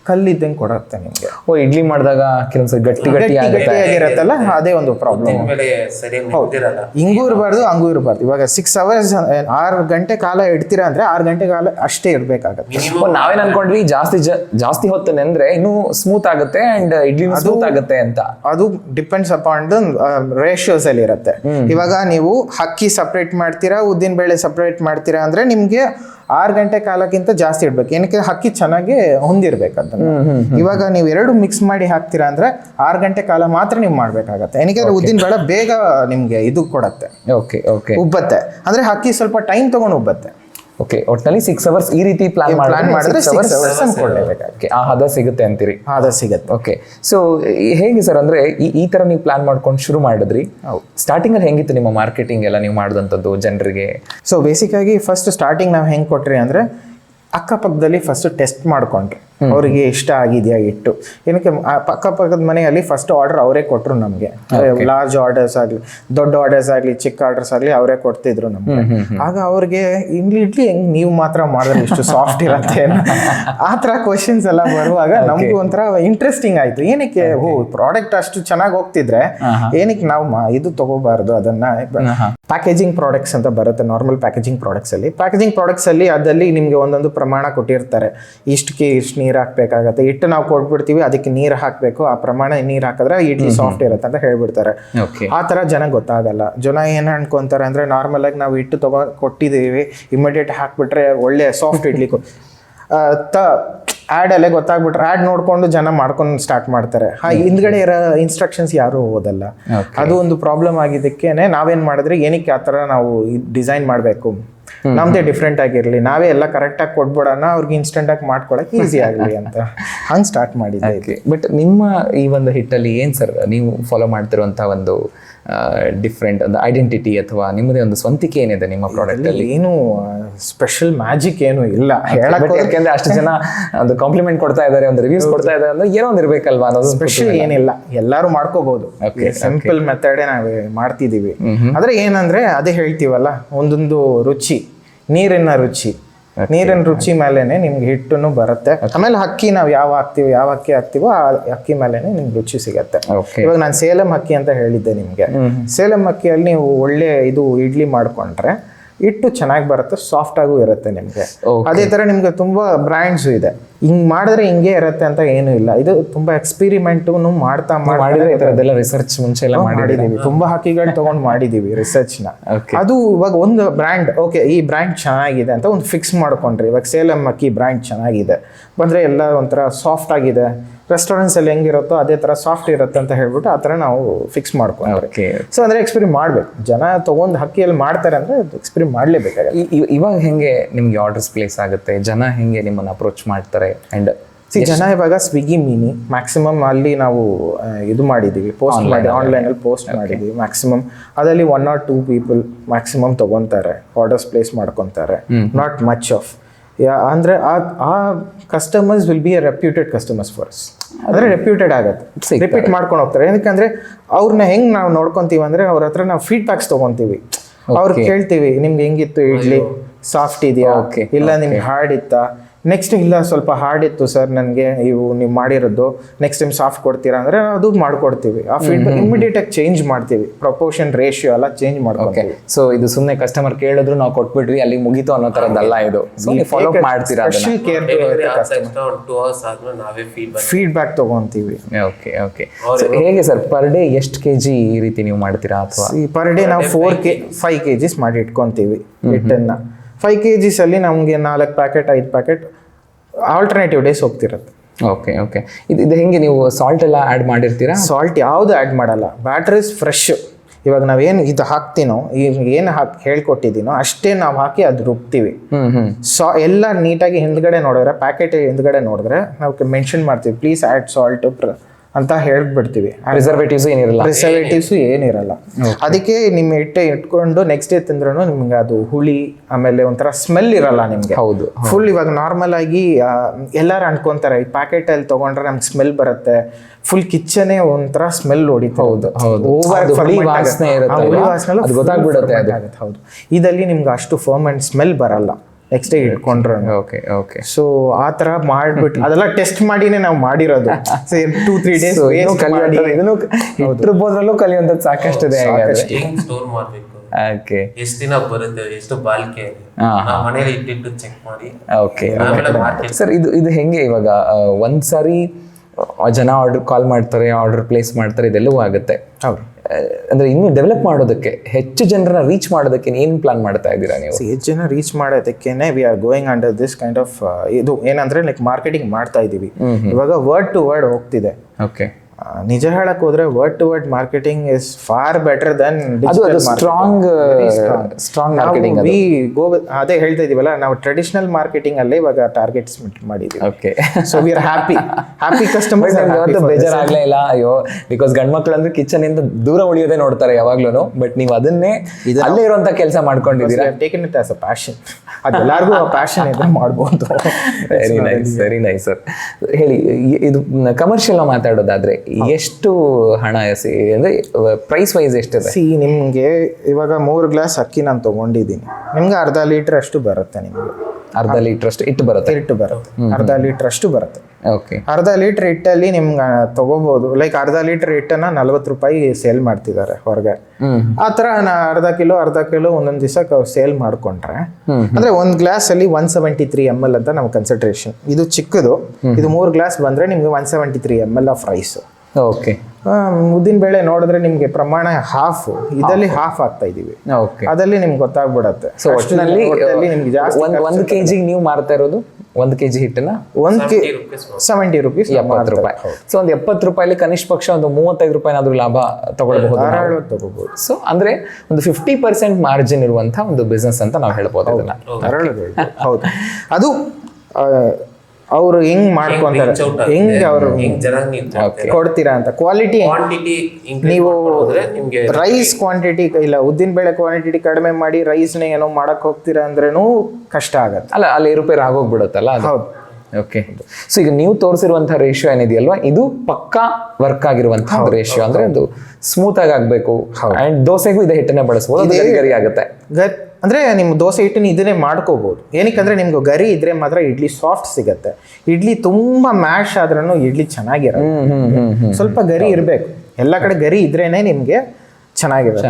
ಕಲ್ಲಿದ್ದಂಗೆ ಕೊಡತ್ತೆ ನಿಮಗೆ. ಓ ಇಡ್ಲಿ ಮಾಡಿದಾಗ ಕೆಲವೊಂದ್ಸರಿ ಗಟ್ಟಿ ಗಟ್ಟಿ ಆಗಿರತ್ತಲ್ಲ ಗಟ್ಟಿಯಾಗಿರತ್ತಲ್ಲ ಅದೇ ಒಂದು ಪ್ರಾಬ್ಲಮ್ ಮೇಲೆ ಸರಿಯಾಗಿ ನಿಂತಿರಲ್ಲ. ಹಿಂಗೂ ಇರಬಾರ್ದು ಹಂಗೂ ಇರಬಾರ್ದು. ಇವಾಗ ಸಿಕ್ಸ್ ಅವರ್ಸ್ ಆರು ಗಂಟೆ ಕಾಲ ಇಡ್ತೀರಾ ಅಂದ್ರೆ ಆರು ಗಂಟೆ ಕಾಲ ಅಷ್ಟೇ ಇರ್ಬೇಕಾಗತ್ತೆ. ನಾವೇನ್ ಅನ್ಕೊಂಡ್ವಿ ಜಾಸ್ತಿ ಜಾಸ್ತಿ ಹೊತ್ತು ಅಂದ್ರೆ ಇನ್ನೂ ಸ್ಮೂತ್ ಆಗುತ್ತೆ ಅಂಡ್ ಇಡ್ಲಿ ಸ್ಮೂತ್ ಆಗುತ್ತೆ ಅಂತ. ಅದು ಡಿಪೆಂಡ್ಸ್ ಅಪಾನ್ ದ ರೇಷಿಯೋಸ್ ಅಲ್ಲಿ ಇರುತ್ತೆ. ಇವಾಗ ನೀವು ಅಕ್ಕಿ ಸಪ್ರೇಟ್ ಮಾಡ್ತೀರಾ ಉದ್ದಿನ ಬೇಳೆ ಸಪ್ರೇಟ್ ಮಾಡ್ತೀರಾ ಅಂದ್ರೆ ನಿಮ್ಗೆ ಆರು ಗಂಟೆ ಕಾಲಕ್ಕಿಂತ ಜಾಸ್ತಿ ಇಡ್ಬೇಕು. ಏನಕ್ಕೆ? ಅಕ್ಕಿ ಚೆನ್ನಾಗಿ ಹೊಂದಿರ್ಬೇಕಂತ ಇವಾಗ ನೀವು ಎರಡು ಮಿಕ್ಸ್ ಮಾಡಿ ಹಾಕ್ತೀರಾ ಅಂದ್ರೆ ಆರು ಗಂಟೆ ಕಾಲ ಮಾತ್ರ ನೀವು ಮಾಡ್ಬೇಕಾಗತ್ತೆ. ಏನಕ್ಕೆ ಉದ್ದಿನ ಬೇಳೆ ಬೇಗ ನಿಮ್ಗೆ ಇದು ಕೊಡತ್ತೆ. ಓಕೆ ಓಕೆ ಉಬ್ಬತ್ತೆ. ಅಂದ್ರೆ ಅಕ್ಕಿ ಸ್ವಲ್ಪ ಟೈಮ್ ತಗೊಂಡು ಉಬ್ಬತ್ತೆ. ಓಕೆ ಒಟ್ಟಿನಲ್ಲಿ ಸಿಕ್ಸ್ ಅವರ್ಸ್ ಈ ರೀತಿ ಪ್ಲಾನ್ ಪ್ಲಾನ್ ಮಾಡಿದ್ರೆ ಸಿಕ್ಸ್ ಅವರ್ಸ್ ಆ ಹದ ಸಿಗುತ್ತೆ ಅಂತೀರಿ? ಹದ ಸಿಗುತ್ತೆ. ಓಕೆ ಸೊ ಹೇಗೆ ಸರ್ ಅಂದ್ರೆ ಈ ಈ ತರ ನೀವು ಪ್ಲಾನ್ ಮಾಡ್ಕೊಂಡು ಶುರು ಮಾಡಿದ್ರಿ. ಸ್ಟಾರ್ಟಿಂಗ್ ಅಲ್ಲಿ ಹೆಂಗಿತ್ತು ನಿಮ್ಮ ಮಾರ್ಕೆಟಿಂಗ್ ಎಲ್ಲ ನೀವು ಮಾಡಿದಂಥದ್ದು ಜನರಿಗೆ? ಸೊ ಬೇಸಿಕ್ ಆಗಿ ಫಸ್ಟ್ ಸ್ಟಾರ್ಟಿಂಗ್ ನಾವು ಹೆಂಗೆ ಕೊಟ್ರಿ ಅಂದ್ರೆ ಅಕ್ಕಪಕ್ಕದಲ್ಲಿ ಫಸ್ಟ್ ಟೆಸ್ಟ್ ಮಾಡ್ಕೊಂಡ್ರಿ. ಅವರಿಗೆ ಇಷ್ಟ ಆಗಿದೆಯಾ ಇಟ್ಟು. ಏನಕ್ಕೆ ಪಕ್ಕಪಕ್ಕದ ಮನೆಯಲ್ಲಿ ಫಸ್ಟ್ ಆರ್ಡರ್ ಅವರೇ ಕೊಟ್ಟರು ನಮಗೆ. ಲಾರ್ಜ್ ಆರ್ಡರ್ಸ್ ಆಗಲಿ ದೊಡ್ಡ ಆರ್ಡರ್ಸ್ ಆಗಲಿ ಚಿಕ್ಕ ಆರ್ಡರ್ಸ್ ಆಗಲಿ ಅವರೇ ಕೊಡ್ತಿದ್ರು ನಮಗೆ. ಆಗ ಅವ್ರಿಗೆ ಇಡ್ಲಿ ಇಡ್ಲಿ ಹೆಂಗ್ ನೀವು ಮಾತ್ರ ಮಾಡಿದ್ರೆ ಇಷ್ಟು ಸಾಫ್ಟ್ ಇರುತ್ತೆ ಆ ಥರ ಕ್ವಶನ್ಸ್ ಎಲ್ಲ ಬರುವಾಗ ನಮಗೂ ಒಂಥರ ಇಂಟ್ರೆಸ್ಟಿಂಗ್ ಆಯ್ತು. ಏನಕ್ಕೆ ಓ ಪ್ರಾಡಕ್ಟ್ ಅಷ್ಟು ಚೆನ್ನಾಗಿ ಹೋಗ್ತಿದ್ರೆ ಏನಕ್ಕೆ ನಾವು ಇದು ತಗೋಬಾರ್ದು ಅದನ್ನ. ಪ್ಯಾಕೇಜಿಂಗ್ ಪ್ರಾಡಕ್ಟ್ಸ್ ಅಂತ ಬರುತ್ತೆ ನಾರ್ಮಲ್ ಪ್ಯಾಕೇಜಿಂಗ್ ಪ್ರಾಡಕ್ಟ್ಸ್ ಅಲ್ಲಿ. ಪ್ಯಾಕೇಜಿಂಗ್ ಪ್ರಾಡಕ್ಟ್ಸ್ ಅಲ್ಲಿ ಅದಲ್ಲಿ ನಿಮಗೆ ಒಂದೊಂದು ಪ್ರಮಾಣ ಕೊಟ್ಟಿರ್ತಾರೆ. ಇಷ್ಟಕ್ಕೆ ಇಷ್ಟು ನೀರು ಹಾಕ್ಬೇಕಾಗತ್ತೆ. ಹಿಟ್ಟು ನಾವು ಕೊಟ್ಬಿಡ್ತೀವಿ ಅದಕ್ಕೆ ನೀರು ಹಾಕಬೇಕು. ಆ ಪ್ರಮಾಣ ನೀರು ಹಾಕಿದ್ರೆ ಇಡ್ಲಿ ಸಾಫ್ಟ್ ಇರುತ್ತೆ ಅಂತ ಹೇಳ್ಬಿಡ್ತಾರೆ. ಆ ತರ ಜನ ಗೊತ್ತಾಗಲ್ಲ. ಜನ ಏನ್ ಅನ್ಕೊಂತಾರೆ ಅಂದ್ರೆ ನಾರ್ಮಲ್ ಆಗಿ ನಾವು ಇಟ್ಟು ತಗೋ ಕೊಟ್ಟಿದ್ದೀವಿ ಇಮಿಡಿಯೇಟ್ ಹಾಕ್ಬಿಟ್ರೆ ಒಳ್ಳೆ ಸಾಫ್ಟ್ ಇಡ್ಲಿ ತ ಆ್ಯಡ್ ತ ಆ್ಯಡಲ್ಲೇ ಗೊತ್ತಾಗ್ಬಿಟ್ರೆ ಆ್ಯಡ್ ನೋಡ್ಕೊಂಡು ಜನ ಮಾಡ್ಕೊಂಡು ಸ್ಟಾರ್ಟ್ ಮಾಡ್ತಾರೆ. ಹಾ ಹಿಂದ್ಗಡೆ ಇರೋ ಇನ್ಸ್ಟ್ರಕ್ಷನ್ಸ್ ಯಾರು ಓದಲ್ಲ. ಅದು ಒಂದು ಪ್ರಾಬ್ಲಮ್ ಆಗಿದ್ದಕ್ಕೇನೆ ನಾವೇನು ಮಾಡಿದ್ರೆ ಏನಕ್ಕೆ ಆ ಥರ ನಾವು ಡಿಸೈನ್ ಮಾಡಬೇಕು? ನಮ್ದೇ ಡಿಫ್ರೆಂಟ್ ಆಗಿರಲಿ. ನಾವೇ ಎಲ್ಲ ಕರೆಕ್ಟಾಗಿ ಕೊಟ್ಬಿಡೋಣ ಅವ್ರಿಗೆ ಇನ್ಸ್ಟೆಂಟಾಗಿ ಮಾಡ್ಕೊಳಕ್ಕೆ ಈಸಿ ಆಗಲಿ ಅಂತ. ಹಂಗೆ ಸ್ಟಾರ್ಟ್ ಮಾಡಿದ್ದೆ ಬಟ್ ನಿಮ್ಮ ಈ ಒಂದು ಹಿಟ್ಟಲ್ಲಿ ಏನು ಸರ್ ನೀವು ಫಾಲೋ ಮಾಡ್ತಿರುವಂಥ ಒಂದು ಡಿಫ್ರೆಂಟ್ ಒಂದು ಐಡೆಂಟಿಟಿ ಅಥವಾ ನಿಮ್ಮದೇ ಒಂದು ಸ್ವಂತಿಕೆ ಏನಿದೆ ನಿಮ್ಮ ಪ್ರಾಡಕ್ಟ್ ಅಲ್ಲಿ? ಏನು ಸ್ಪೆಷಲ್ ಮ್ಯಾಜಿಕ್ ಏನು ಇಲ್ಲ. ಯಾಕೆಂದ್ರೆ ಅಷ್ಟು ಜನ ಒಂದು ಕಾಂಪ್ಲಿಮೆಂಟ್ ಕೊಡ್ತಾ ಇದ್ದಾರೆ ಒಂದು ರಿವ್ಯೂಸ್ ಕೊಡ್ತಾ ಇದ್ದಾರೆ ಅಂದ್ರೆ ಏನೋ ಒಂದು ಇರಬೇಕಲ್ವಾ ಅನ್ನೋದು ಸ್ಪೆಷಲ್ ಏನಿಲ್ಲ. ಎಲ್ಲರೂ ಮಾಡ್ಕೋಬಹುದು ಸಿಂಪಲ್ ಮೆಥಡೇ ನಾವು ಮಾಡ್ತಿದೀವಿ. ಆದ್ರೆ ಏನಂದ್ರೆ ಅದೇ ಹೇಳ್ತೀವಲ್ಲ ಒಂದೊಂದು ರುಚಿ. ನೀರಿನ ರುಚಿ. ನೀರಿನ ರುಚಿ ಮೇಲೆನೆ ನಿಮ್ಗೆ ಹಿಟ್ಟನ್ನು ಬರುತ್ತೆ. ಆಮೇಲೆ ಅಕ್ಕಿ ನಾವು ಯಾವ ಹಾಕ್ತಿವಿ ಯಾವ ಅಕ್ಕಿ ಹಾಕ್ತಿವೋ ಆ ಅಕ್ಕಿ ಮೇಲೆನೆ ನಿಮ್ಗೆ ರುಚಿ ಸಿಗತ್ತೆ. ಇವಾಗ ನಾನು ಸೇಲಂ ಅಕ್ಕಿ ಅಂತ ಹೇಳಿದ್ದೆ ನಿಮ್ಗೆ. ಸೇಲಂ ಅಕ್ಕಿಯಲ್ಲಿ ನೀವು ಒಳ್ಳೆ ಇದು ಇಡ್ಲಿ ಮಾಡ್ಕೊಂಡ್ರೆ ಹಿಟ್ಟು ಚೆನ್ನಾಗಿ ಬರುತ್ತೆ ಸಾಫ್ಟ್ ಆಗೂ ಇರುತ್ತೆ ನಿಮ್ಗೆ. ಅದೇ ತರ ನಿಮ್ಗೆ ತುಂಬಾ ಬ್ರ್ಯಾಂಡ್ಸ್ ಇದೆ. ಹಿಂಗ್ ಮಾಡಿದ್ರೆ ಹಿಂಗೆ ಇರುತ್ತೆ ಅಂತ ಏನು ಇಲ್ಲ. ಇದು ತುಂಬಾ ಎಕ್ಸ್ಪಿರಿಮೆಂಟ್ ಮಾಡ್ತಾ ಮಾಡಿದ್ರೆ ರಿಸರ್ಚ್ ಮುಂಚೆ ಎಲ್ಲ ಮಾಡಿ ಮಾಡಿದೀವಿ. ತುಂಬಾ ಹಕ್ಕಿಗಳು ತಗೊಂಡ್ ಮಾಡಿದೀವಿ ರಿಸರ್ಚ್ನ. Okay. ಅದು ಇವಾಗ ಒಂದು ಬ್ರ್ಯಾಂಡ್ ಓಕೆ ಈ ಬ್ರ್ಯಾಂಡ್ ಚೆನ್ನಾಗಿದೆ ಅಂತ ಒಂದು ಫಿಕ್ಸ್ ಮಾಡ್ಕೊಂಡ್ರಿ. ಇವಾಗ ಸೇಲಮ್ ಅಕ್ಕಿ ಬ್ರ್ಯಾಂಡ್ ಚೆನ್ನಾಗಿದೆ. ಬಂದ್ರೆ ಎಲ್ಲ ಒಂಥರ ಸಾಫ್ಟ್ ಆಗಿದೆ. ರೆಸ್ಟೋರೆಂಟ್ಸ್ ಅಲ್ಲಿ ಹೆಂಗಿರುತ್ತೋ ಅದೇ ತರ ಸಾಫ್ಟ್ ಇರುತ್ತೆ ಅಂತ ಹೇಳ್ಬಿಟ್ಟು ಆ ಥರ ನಾವು ಫಿಕ್ಸ್ ಮಾಡ್ಕೊಂಡ್ರೆ ಸೊ ಅಂದ್ರೆ ಎಕ್ಸ್ಪೀರಿ ಮಾಡ್ಬೇಕು. ಜನ ತಗೊಂಡ್ ಹಕ್ಕಿಯಲ್ಲಿ ಮಾಡ್ತಾರೆ ಅಂದ್ರೆ ಎಕ್ಸ್ಪೀರಿ ಮಾಡ್ಲೇಬೇಕಾಗತ್ತೆ. ಇವಾಗ ಹೆಂಗೆ ನಿಮ್ಗೆ ಆರ್ಡರ್ಸ್ ಪ್ಲೇಸ್ ಆಗುತ್ತೆ? ಜನ ಹೆಂಗೆ ನಿಮ್ಮನ್ನ ಅಪ್ರೋಚ್ ಮಾಡ್ತಾರೆ? ಅಂಡ್ ಸಿ ಜನ ಇವಾಗ ಸ್ವಿಗ್ಗಿ ಮಿನಿ ಮ್ಯಾಕ್ಸಿಮಮ್ ಅಲ್ಲಿ ನಾವು ಇದು ಮಾಡಿದ್ದೀವಿ ಪೋಸ್ಟ್ ಮಾಡಿ ಆನ್ಲೈನಲ್ಲಿ ಪೋಸ್ಟ್ ಮಾಡಿದ್ದೀವಿ ಮ್ಯಾಕ್ಸಿಮಮ್ ಅದರಲ್ಲಿ one or two people maximum ತಗೊಂತಾರೆ. ಆರ್ಡರ್ಸ್ ಪ್ಲೇಸ್ ಮಾಡ್ಕೊತಾರೆ. ನಾಟ್ ಮಚ್ ಆಫ್ ಅಂದರೆ ಆ ಆ customers will be a reputed customers for us ಅಂದರೆ ರೆಪ್ಯೂಟೆಡ್ ಆಗುತ್ತೆ. ರಿಪೀಟ್ ಮಾಡ್ಕೊಂಡು ಹೋಗ್ತಾರೆ. ಏನಕ್ಕೆ ಅವ್ರನ್ನ ಹೆಂಗೆ ನಾವು ನೋಡ್ಕೊತೀವಿ ಅಂದರೆ ಅವ್ರ ಹತ್ರ ನಾವು ಫೀಡ್ಬ್ಯಾಕ್ಸ್ ತೊಗೊತೀವಿ. ಅವ್ರು ಕೇಳ್ತೀವಿ ನಿಮ್ಗೆ ಹೆಂಗಿತ್ತು ಇಡ್ಲಿ? ಸಾಫ್ಟ್ ಇದೆಯಾ? ಇಲ್ಲ ನಿಮ್ಗೆ ಹಾರ್ಡ್ ಇತ್ತಾ? ನೆಕ್ಸ್ಟ್ ಇಲ್ಲ ಸ್ವಲ್ಪ ಹಾರ್ಡ್ ಇತ್ತು ಸರ್ ನನಗೆ ಇವು ನೀವು ಮಾಡಿರೋದು. ನೆಕ್ಸ್ಟ್ ಟೈಮ್ ಸಾಫ್ಟ್ ಕೊಡ್ತೀರಾ ಅಂದ್ರೆ ಅದು ಮಾಡ್ಕೊಡ್ತೀವಿ. ಆ ಫೀಡ್ಬ್ಯಾಕ್ ಇಮಿಡಿಯೇಟ್ ಆಗಿ ಚೇಂಜ್ ಮಾಡ್ತೀವಿ. ಪ್ರಪೋರ್ಷನ್ ರೇಷಿಯೋ ಎಲ್ಲ ಚೇಂಜ್ ಓಕೆ ಮಾಡ್ಕೊತೀವಿ ಸೊ ಇದು ಸುಮ್ಮನೆ ಕಸ್ಟಮರ್ ಕೇಳಿದ್ರು ನಾವು ಕೊಟ್ಬಿಟ್ವಿ ಅಲ್ಲಿ ಮುಗಿತು ಅನ್ನೋ ಥರದ್ದಲ್ಲ ಇದು. ಫಾಲೋ ಮಾಡ್ತೀರಾ ಕೇರ್ ಫೀಡ್ಬ್ಯಾಕ್ ತಗೊಂತೀವಿ. ಓಕೆ ಓಕೆ ಹೇಗೆ ಸರ್ ಪರ್ ಡೇ ಎಷ್ಟು ಕೆ ಜಿ ಈ ರೀತಿ ನೀವು ಮಾಡ್ತೀರಾ ಅಥವಾ? ಪರ್ ಡೇ ನಾವು four K five K Gs ಮಾಡಿ ಇಟ್ಕೊಂತೀವಿ ಹಿಟ್ಟನ್ನು. ಫೈವ್ ಕೆ ಜಿಸ್ ಅಲ್ಲಿ ನಮಗೆ ನಾಲ್ಕು ಪ್ಯಾಕೆಟ್ ಐದು ಪ್ಯಾಕೆಟ್ ಆಲ್ಟರ್ನೇಟಿವ್ ಡೇಸ್ ಹೋಗ್ತಿರುತ್ತೆ. ಓಕೆ ಓಕೆ ಇದು ಇದು ಹೆಂಗೆ ನೀವು ಸಾಲ್ಟ್ ಎಲ್ಲ ಆ್ಯಡ್ ಮಾಡಿರ್ತೀರಾ? ಸಾಲ್ಟ್ ಯಾವುದು ಆ್ಯಡ್ ಮಾಡಲ್ಲ. ಬ್ಯಾಟ್ರೀಸ್ ಫ್ರೆಶ್ ಇವಾಗ ನಾವೇನು ಇದು ಹಾಕ್ತೀನೋ ಈಗ ಏನು ಹಾಕಿ ಹೇಳ್ಕೊಟ್ಟಿದ್ದೀನೋ ಅಷ್ಟೇ ನಾವು ಹಾಕಿ ಅದು ರುಬ್ತೀವಿ. ಸಾ ಎಲ್ಲ ನೀಟಾಗಿ ಹಿಂದ್ಗಡೆ ನೋಡಿದ್ರೆ ಪ್ಯಾಕೆಟ್ ಹಿಂದ್ಗಡೆ ನೋಡಿದ್ರೆ ನಾವು ಮೆನ್ಷನ್ ಮಾಡ್ತೀವಿ ಪ್ಲೀಸ್ ಆ್ಯಡ್ ಸಾಲ್ಟ್ ಅಂತ ಹೇಳ್ಬಿಡ್ತೀವಿ. ಪ್ರಿಸರ್ವೇಟಿವ್ಸ್ ಏನಿರಲ್ಲ. ರಿಸರ್ವೇಟಿವ್ಸ್ ಏನಿರಲ್ಲ. ಅದಕ್ಕೆ ನಿಮ್ಮ ಹಿಟ್ಟೆ ಇಟ್ಕೊಂಡು ನೆಕ್ಸ್ಟ್ ಡೇ ತಿಂದ್ರೂ ನಿಮ್ಗೆ ಅದು ಹುಳಿ ಆಮೇಲೆ ಒಂಥರ ಸ್ಮೆಲ್ ಇರಲ್ಲ ನಿಮ್ಗೆ. ಹೌದು ಫುಲ್ ಇವಾಗ ನಾರ್ಮಲ್ ಆಗಿ ಎಲ್ಲರೂ ಅನ್ಕೊಂತಾರೆ ಈ ಪ್ಯಾಕೆಟ್ ಅಲ್ಲಿ ತಗೊಂಡ್ರೆ ನಮ್ಗೆ ಸ್ಮೆಲ್ ಬರುತ್ತೆ. ಫುಲ್ ಕಿಚ್ಚನೇ ಒಂಥರ ಸ್ಮೆಲ್ ಹೊಡಿತು ಹೌದು, ಹೌದು. ವಾಸನೆ. ಇರುತ್ತೆ ಅದು ಗೊತ್ತಾಗ್ಬಿಡುತ್ತೆ ಹೌದು. ಇದಲ್ಲಿ ನಿಮ್ಗೆ ಅಷ್ಟು ಫರ್ಮೆಂಟ್ ಸ್ಮೆಲ್ ಬರಲ್ಲ. ನೆಕ್ಸ್ಟ್ ಡೇ ಇಟ್ಕೊಂಡ್ರೆ ಓಕೆ ಓಕೆ ಸೊ ಆ ತರ ಮಾಡ್ಬಿಟ್ಟು ಅದೆಲ್ಲ ಟೆಸ್ಟ್ ಮಾಡಿನೇ ನಾವು ಮಾಡಿರೋದು. ಟೂ ತ್ರೀ ಡೇಸ್ ಏನು ಕಲಿಯೋದು ಇದನ್ನು ಇಟ್ಟಿರ್ಬೋದ್ರಲ್ಲೂ ಕಲಿಯುವಂಥದ್ದು ಸಾಕಷ್ಟು ಇದೆ ಹೆಂಗ್ ಸ್ಟೋರ್ ಮಾಡಬೇಕು. ಓಕೆ ಎಷ್ಟು ದಿನ ಬರುತ್ತೆ ಎಷ್ಟು ಬಾಳಿಕೆ ಮನೇಲಿ ಇಟ್ಟಿಟ್ಟು ಚೆಕ್ ಮಾಡಿ. ಓಕೆ ಆಮೇಲೆ ಸರ್ ಇದು ಇದು ಹೆಂಗೆ ಇವಾಗ ಆ, ಒಂದ್ ಸಾರಿ ಆ, ಜನ ಆರ್ಡರ್ ಕಾಲ್ ಮಾಡ್ತಾರೆ ಆರ್ಡರ್ ಪ್ಲೇಸ್ ಮಾಡ್ತಾರೆ ಇದೆಲ್ಲವೂ ಆಗುತ್ತೆ. ಹೌದು. ಅಂದ್ರೆ ಇನ್ನೂ ಡೆವಲಪ್ ಮಾಡೋದಕ್ಕೆ ಹೆಚ್ಚು ಜನರನ್ನ ರೀಚ್ ಮಾಡೋದಕ್ಕೆ ಏನು ಪ್ಲಾನ್ ಮಾಡ್ತಾ ಇದ್ದೀರಾ ನೀವು? ಹೆಚ್ಚು ಜನ reach ಮಾಡೋದಕ್ಕೇನೆ we are going under this kind of ಇದು ಏನಂದ್ರೆ ಲೈಕ್ ಮಾರ್ಕೆಟಿಂಗ್ ಮಾಡ್ತಾ ಇದ್ದೀವಿ ಇವಾಗ ವರ್ಡ್ ಟು ವರ್ಡ್ ಹೋಗ್ತಿದೆ. ಓಕೆ ನಿಜ ಹೇಳಕ್ ಹೋದ್ರೆ word to word marketing is far better than strong strong marketing we go ಅದೇ. ಹೇಳ್ತಾ ಇದೀವಲ್ಲ ನಾವು ಟ್ರೆಡಿಷನಲ್ ಮಾರ್ಕೆಟಿಂಗ್ ಅಲ್ಲಿ ಇವಾಗ ಟಾರ್ಗೆಟ್ಸ್ ಮಾಡಿದೀವಿ. Okay so we are happy happy customers ಅಂತ ಬೇಜಾರಾಗ್ಲೇ ಇಲ್ಲ ಅಯ್ಯೋ ಬಿಕಾಸ್ ಗಂಡ್ಮಕ್ಳು ಅಂದ್ರೆ ಕಿಚನ್ ಇಂದ ದೂರ ಉಳಿಯೋದೇ ನೋಡ್ತಾರೆ ಯಾವಾಗ್ಲೂ ಬಟ್ ನೀವು ಅದನ್ನೇ ಅಲ್ಲೇ ಇರುವಂತ ಕೆಲಸ ಮಾಡ್ಕೊಂಡಿದ್ದೀರಾ? Taken it as a passion ಅದೆಲ್ಲರಿಗೂ passion ಇದ್ರೆ ಮಾಡ್ಬೋದು. Very nice very nice sir ಹೇಳಿ ಇದು ಕಮರ್ಷಿಯಲ್ ಮಾತಾಡೋದಾದ್ರೆ ಎಷ್ಟು ಹಣ ಸಿ ಅಂದ್ರೆ ಪ್ರೈಸ್ ವೈಸ್ ಎಷ್ಟಿದೆ? ಸಿ ನಿಮಗೆ ಇವಾಗ ಮೂರು ಗ್ಲಾಸ್ ಅಕ್ಕಿ ನಾನು ತೊಗೊಂಡಿದ್ದೀನಿ. ನಿಮ್ಗೆ ಅರ್ಧ ಲೀಟ್ರ್ ಅಷ್ಟು ಬರುತ್ತೆ ನಿಮಗೆ. ಅರ್ಧ ಲೀಟರ್ ಅಷ್ಟು ಇಟ್ಟು ಬರುತ್ತೆ? ಇಟ್ಟು ಬರುತ್ತೆ. ಅರ್ಧ ಲೀಟರ್ ಅಷ್ಟು ಬರುತ್ತೆ. ಓಕೆ ಅರ್ಧ ಲೀಟರ್ ಹಿಟ್ಟಲ್ಲಿ ನಿಮ್ಗೆ ತಗೋಬಹುದು ಲೈಕ್ ಅರ್ಧ ಲೀಟರ್ ಹಿಟ್ಟನ್ನ ನಲ್ವತ್ತು ರೂಪಾಯಿ ಸೇಲ್ ಮಾಡ್ತಿದ್ದಾರೆ ಹೊರಗೆ. ಆ ತರ ನಾ ಅರ್ಧ ಕಿಲೋ ಅರ್ಧ ಕಿಲೋ ಒಂದೊಂದು ದಿವಸ ಸೇಲ್ ಮಾಡ್ಕೊಂಡ್ರೆ ಅಂದ್ರೆ ಒಂದ್ ಗ್ಲಾಸ್ ಅಲ್ಲಿ one seventy three M L ಅಂತ ನಮ್ಮ ಕನ್ಸಂಟ್ರೇಷನ್ ಇದು ಚಿಕ್ಕದು. ಇದು ಮೂರು ಗ್ಲಾಸ್ ಬಂದ್ರೆ ನಿಮ್ಗೆ one seventy three M L of rice okay ಉದ್ದಿನ ಬೇಳೆ ನೋಡಿದ್ರೆ ನಿಮ್ಗೆ ಪ್ರಮಾಣ ಹಾಫ್ ಇದರಲ್ಲಿ ಹಾಫ್ ಆಗ್ತಾ ಇದೀವಿ ಓಕೆ ಅದರಲ್ಲಿ ನಿಮ್ಗೆ ಗೊತ್ತಾಗ್ಬಿಡತ್ತೆ. ಸೊ ಒಟ್ಟಿನಲ್ಲಿ ಒಟ್ಟಲ್ಲಿ ನಿಮ್ಗೆ ಜಾಸ್ತಿ ಒಂದ್ ಒಂದು ಕೆ ಜಿಗೆ ನೀವು ಮಾರ್ತಾ ಇರೋದು? ಒಂದು ಕೆ ಜಿ ಹಿಟ್ಟನ್ನ ಒಂದ್ ಕೆ ರುಪೀಸ್ ಸೆವೆಂಟಿ ರುಪೀಸ್ ಎಪ್ಪತ್ತು ರೂಪಾಯಿ. ಸೊ ಒಂದು ಎಪ್ಪತ್ತು ರೂಪಾಯಲ್ಲಿ ಕನಿಷ್ಠ ಪಕ್ಷ ಒಂದು ಮೂವತ್ತೈದು ರೂಪಾಯಿನಾದ್ರೂ ಲಾಭ ತಗೊಳ್ಬಹುದು ತಗೋಬಹುದು ಸೊ ಅಂದ್ರೆ ಒಂದು ಫಿಫ್ಟಿ ಪರ್ಸೆಂಟ್ ಮಾರ್ಜಿನ್ ಇರುವಂತಹ ಒಂದು ಬಿಸ್ನೆಸ್ ಅಂತ ನಾವು ಹೇಳ್ಬೋದು ಅದನ್ನ ಹೌದು. ಅದು ಅವರು ಹೆಂಗ್ ಮಾಡ್ಕೊಂತಾರೆ. ಹೆಂಗ್ ಅವರು ಕೊಡ್ತೀರಾ ಅಂತ. ಕ್ವಾಲಿಟಿ ಕ್ವಾಂಟಿಟಿ ನೀವು ರೈಸ್ ಕ್ವಾಂಟಿಟಿ ಇಲ್ಲ ಉದ್ದಿನ ಬೇಳೆ ಕ್ವಾಂಟಿಟಿ ಕಡಿಮೆ ಮಾಡಿ ರೈಸ್ನ ಏನೋ ಮಾಡಕ್ ಹೋಗ್ತೀರಾ ಅಂದ್ರೇನು ಕಷ್ಟ ಆಗತ್ತೆ. ಅಲ್ಲ ಅಲ್ಲಿ ಏರುಪೇರು ಆಗೋಗ್ಬಿಡುತ್ತಲ್ಲ ಹೌದು. ಓಕೆ. ಸೊ ಈಗ ನೀವು ತೋರಿಸಿರುವಂತಹ ರೇಷಿಯೋ ಏನಿದೆಯಲ್ವಾ? ಇದು ಪಕ್ಕಾ ವರ್ಕ್ ಆಗಿರುವಂತಹ ರೇಷಿಯೋ ಅಂದ್ರೆ ಅದು ಸ್ಮೂತ್ ಆಗಿ ಆಗ್ಬೇಕು. ಅಂಡ್ ದೋಸೆಗೂ ಇದೇ ಹಿಟ್ಟನ್ನ ಬಳಸಬಹುದು ಗರಿ ಆಗುತ್ತೆ. ಅಂದ್ರೆ ನಿಮ್ಮ ದೋಸೆ ಹಿಟ್ಟಿನ ಇದನ್ನೇ ಮಾಡ್ಕೋಬಹುದು ಏನಕ್ಕಂದ್ರೆ ನಿಮ್ಗೆ ಗರಿ ಇದ್ರೆ ಮಾತ್ರ ಇಡ್ಲಿ ಸಾಫ್ಟ್ ಸಿಗುತ್ತೆ. ಇಡ್ಲಿ ತುಂಬ ಮ್ಯಾಶ್ ಆದ್ರೂ ಇಡ್ಲಿ ಚೆನ್ನಾಗಿರತ್ತೆ ಸ್ವಲ್ಪ ಗರಿ ಇರಬೇಕು. ಎಲ್ಲ ಕಡೆ ಗರಿ ಇದ್ರೇನೆ ನಿಮಗೆ ಚೆನ್ನಾಗಿರುತ್ತೆ.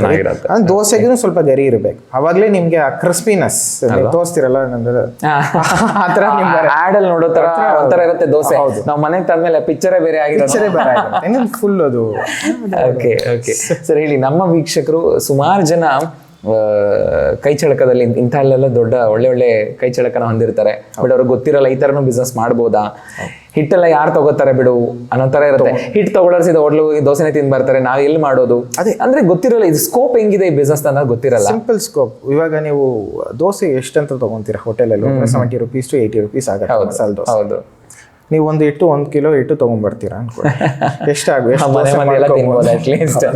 ಅಂದ್ರೆ ದೋಸೆಗೂ ಸ್ವಲ್ಪ ಗರಿ ಇರಬೇಕು. ಅವಾಗಲೇ ನಿಮ್ಗೆ ಆ ಕ್ರಿಸ್ಪಿನೆಸ್ ತೋರಿಸ್ತಿರಲ್ಲ ಆತರ ಆ ಥರ ನಿಮ್ಗೆ ಆಡ್ ಅಲ್ಲಿ ನೋಡೋ ತರ ಒಂಥರ ಇರುತ್ತೆ ದೋಸೆ. ನಾವು ಮನೆಗೆ ತಂದ್ಮೇಲೆ ಪಿಕ್ಚರೇ ಬೇರೆ ಆಗಿರೋದು. ಫುಲ್ ಅದು. ಓಕೆ ಓಕೆ ಸರ್ ಹೇಳಿ ನಮ್ಮ ವೀಕ್ಷಕರು ಸುಮಾರು ಜನ ಕೈ ಚಳಕದಲ್ಲಿ ಇಂಥಲ್ಲೆಲ್ಲ ದೊಡ್ಡ ಒಳ್ಳೆ ಒಳ್ಳೆ ಕೈ ಚಳಕನ ಹೊಂದಿರ್ತಾರೆ. ಬಟ್ ಅವ್ರಿಗೆ ಗೊತ್ತಿರಲ್ಲ ಈ ತರನು ಬಿಸ್ನೆಸ್ ಮಾಡ್ಬೋದಾ? ಹಿಟ್ಟೆಲ್ಲ ಯಾರು ತಗೋತಾರೆ ಬಿಡು? ಅನ್ನೋ ತರ ಇರುತ್ತೆ. ಹಿಟ್ ತಗೊಳಿಸಿದ ಸೀದಾ ಹೋಟ್ಲು ದೋಸೆನೆ ತಿಂದು ಬರ್ತಾರೆ ನಾವ್ ಎಲ್ಲಿ ಮಾಡೋದು? ಅದೇ. ಅಂದ್ರೆ ಗೊತ್ತಿರಲ್ಲ ಇದು ಸ್ಕೋಪ್ ಹೆಂಗಿದೆ ಈ ಬಿಸ್ನೆಸ್ ಅನ್ನೋದು ಗೊತ್ತಿರಲ್ಲ. ಸಿಂಪಲ್ ಸ್ಕೋಪ್ ಇವಾಗ ನೀವು ದೋಸೆ ಎಷ್ಟಂತ ತಗೊಂತೀರಾ ಹೋಟೆಲಲ್ಲಿ? Seventy rupees to eighty rupees ಆಗುತ್ತೆ ಮಸಾಲೆ ದೋಸೆ. ಹೌದು. ನೀವು ಒಂದು ಇಟ್ಟು ಒಂದು ಕಿಲೋ ಇಟ್ಟು ತಗೊಂಡ್ಬರ್ತೀರಾ ಅನ್ಕೊಳ್ಳಿ. ಎಷ್ಟಾಗ ಎಷ್ಟು ಮನೆ ದೋಸೆ ಮಂದಿ ಎಲ್ಲ ತಿನ್ಬೋದು ಅಟ್ಲೀಸ್ಟ್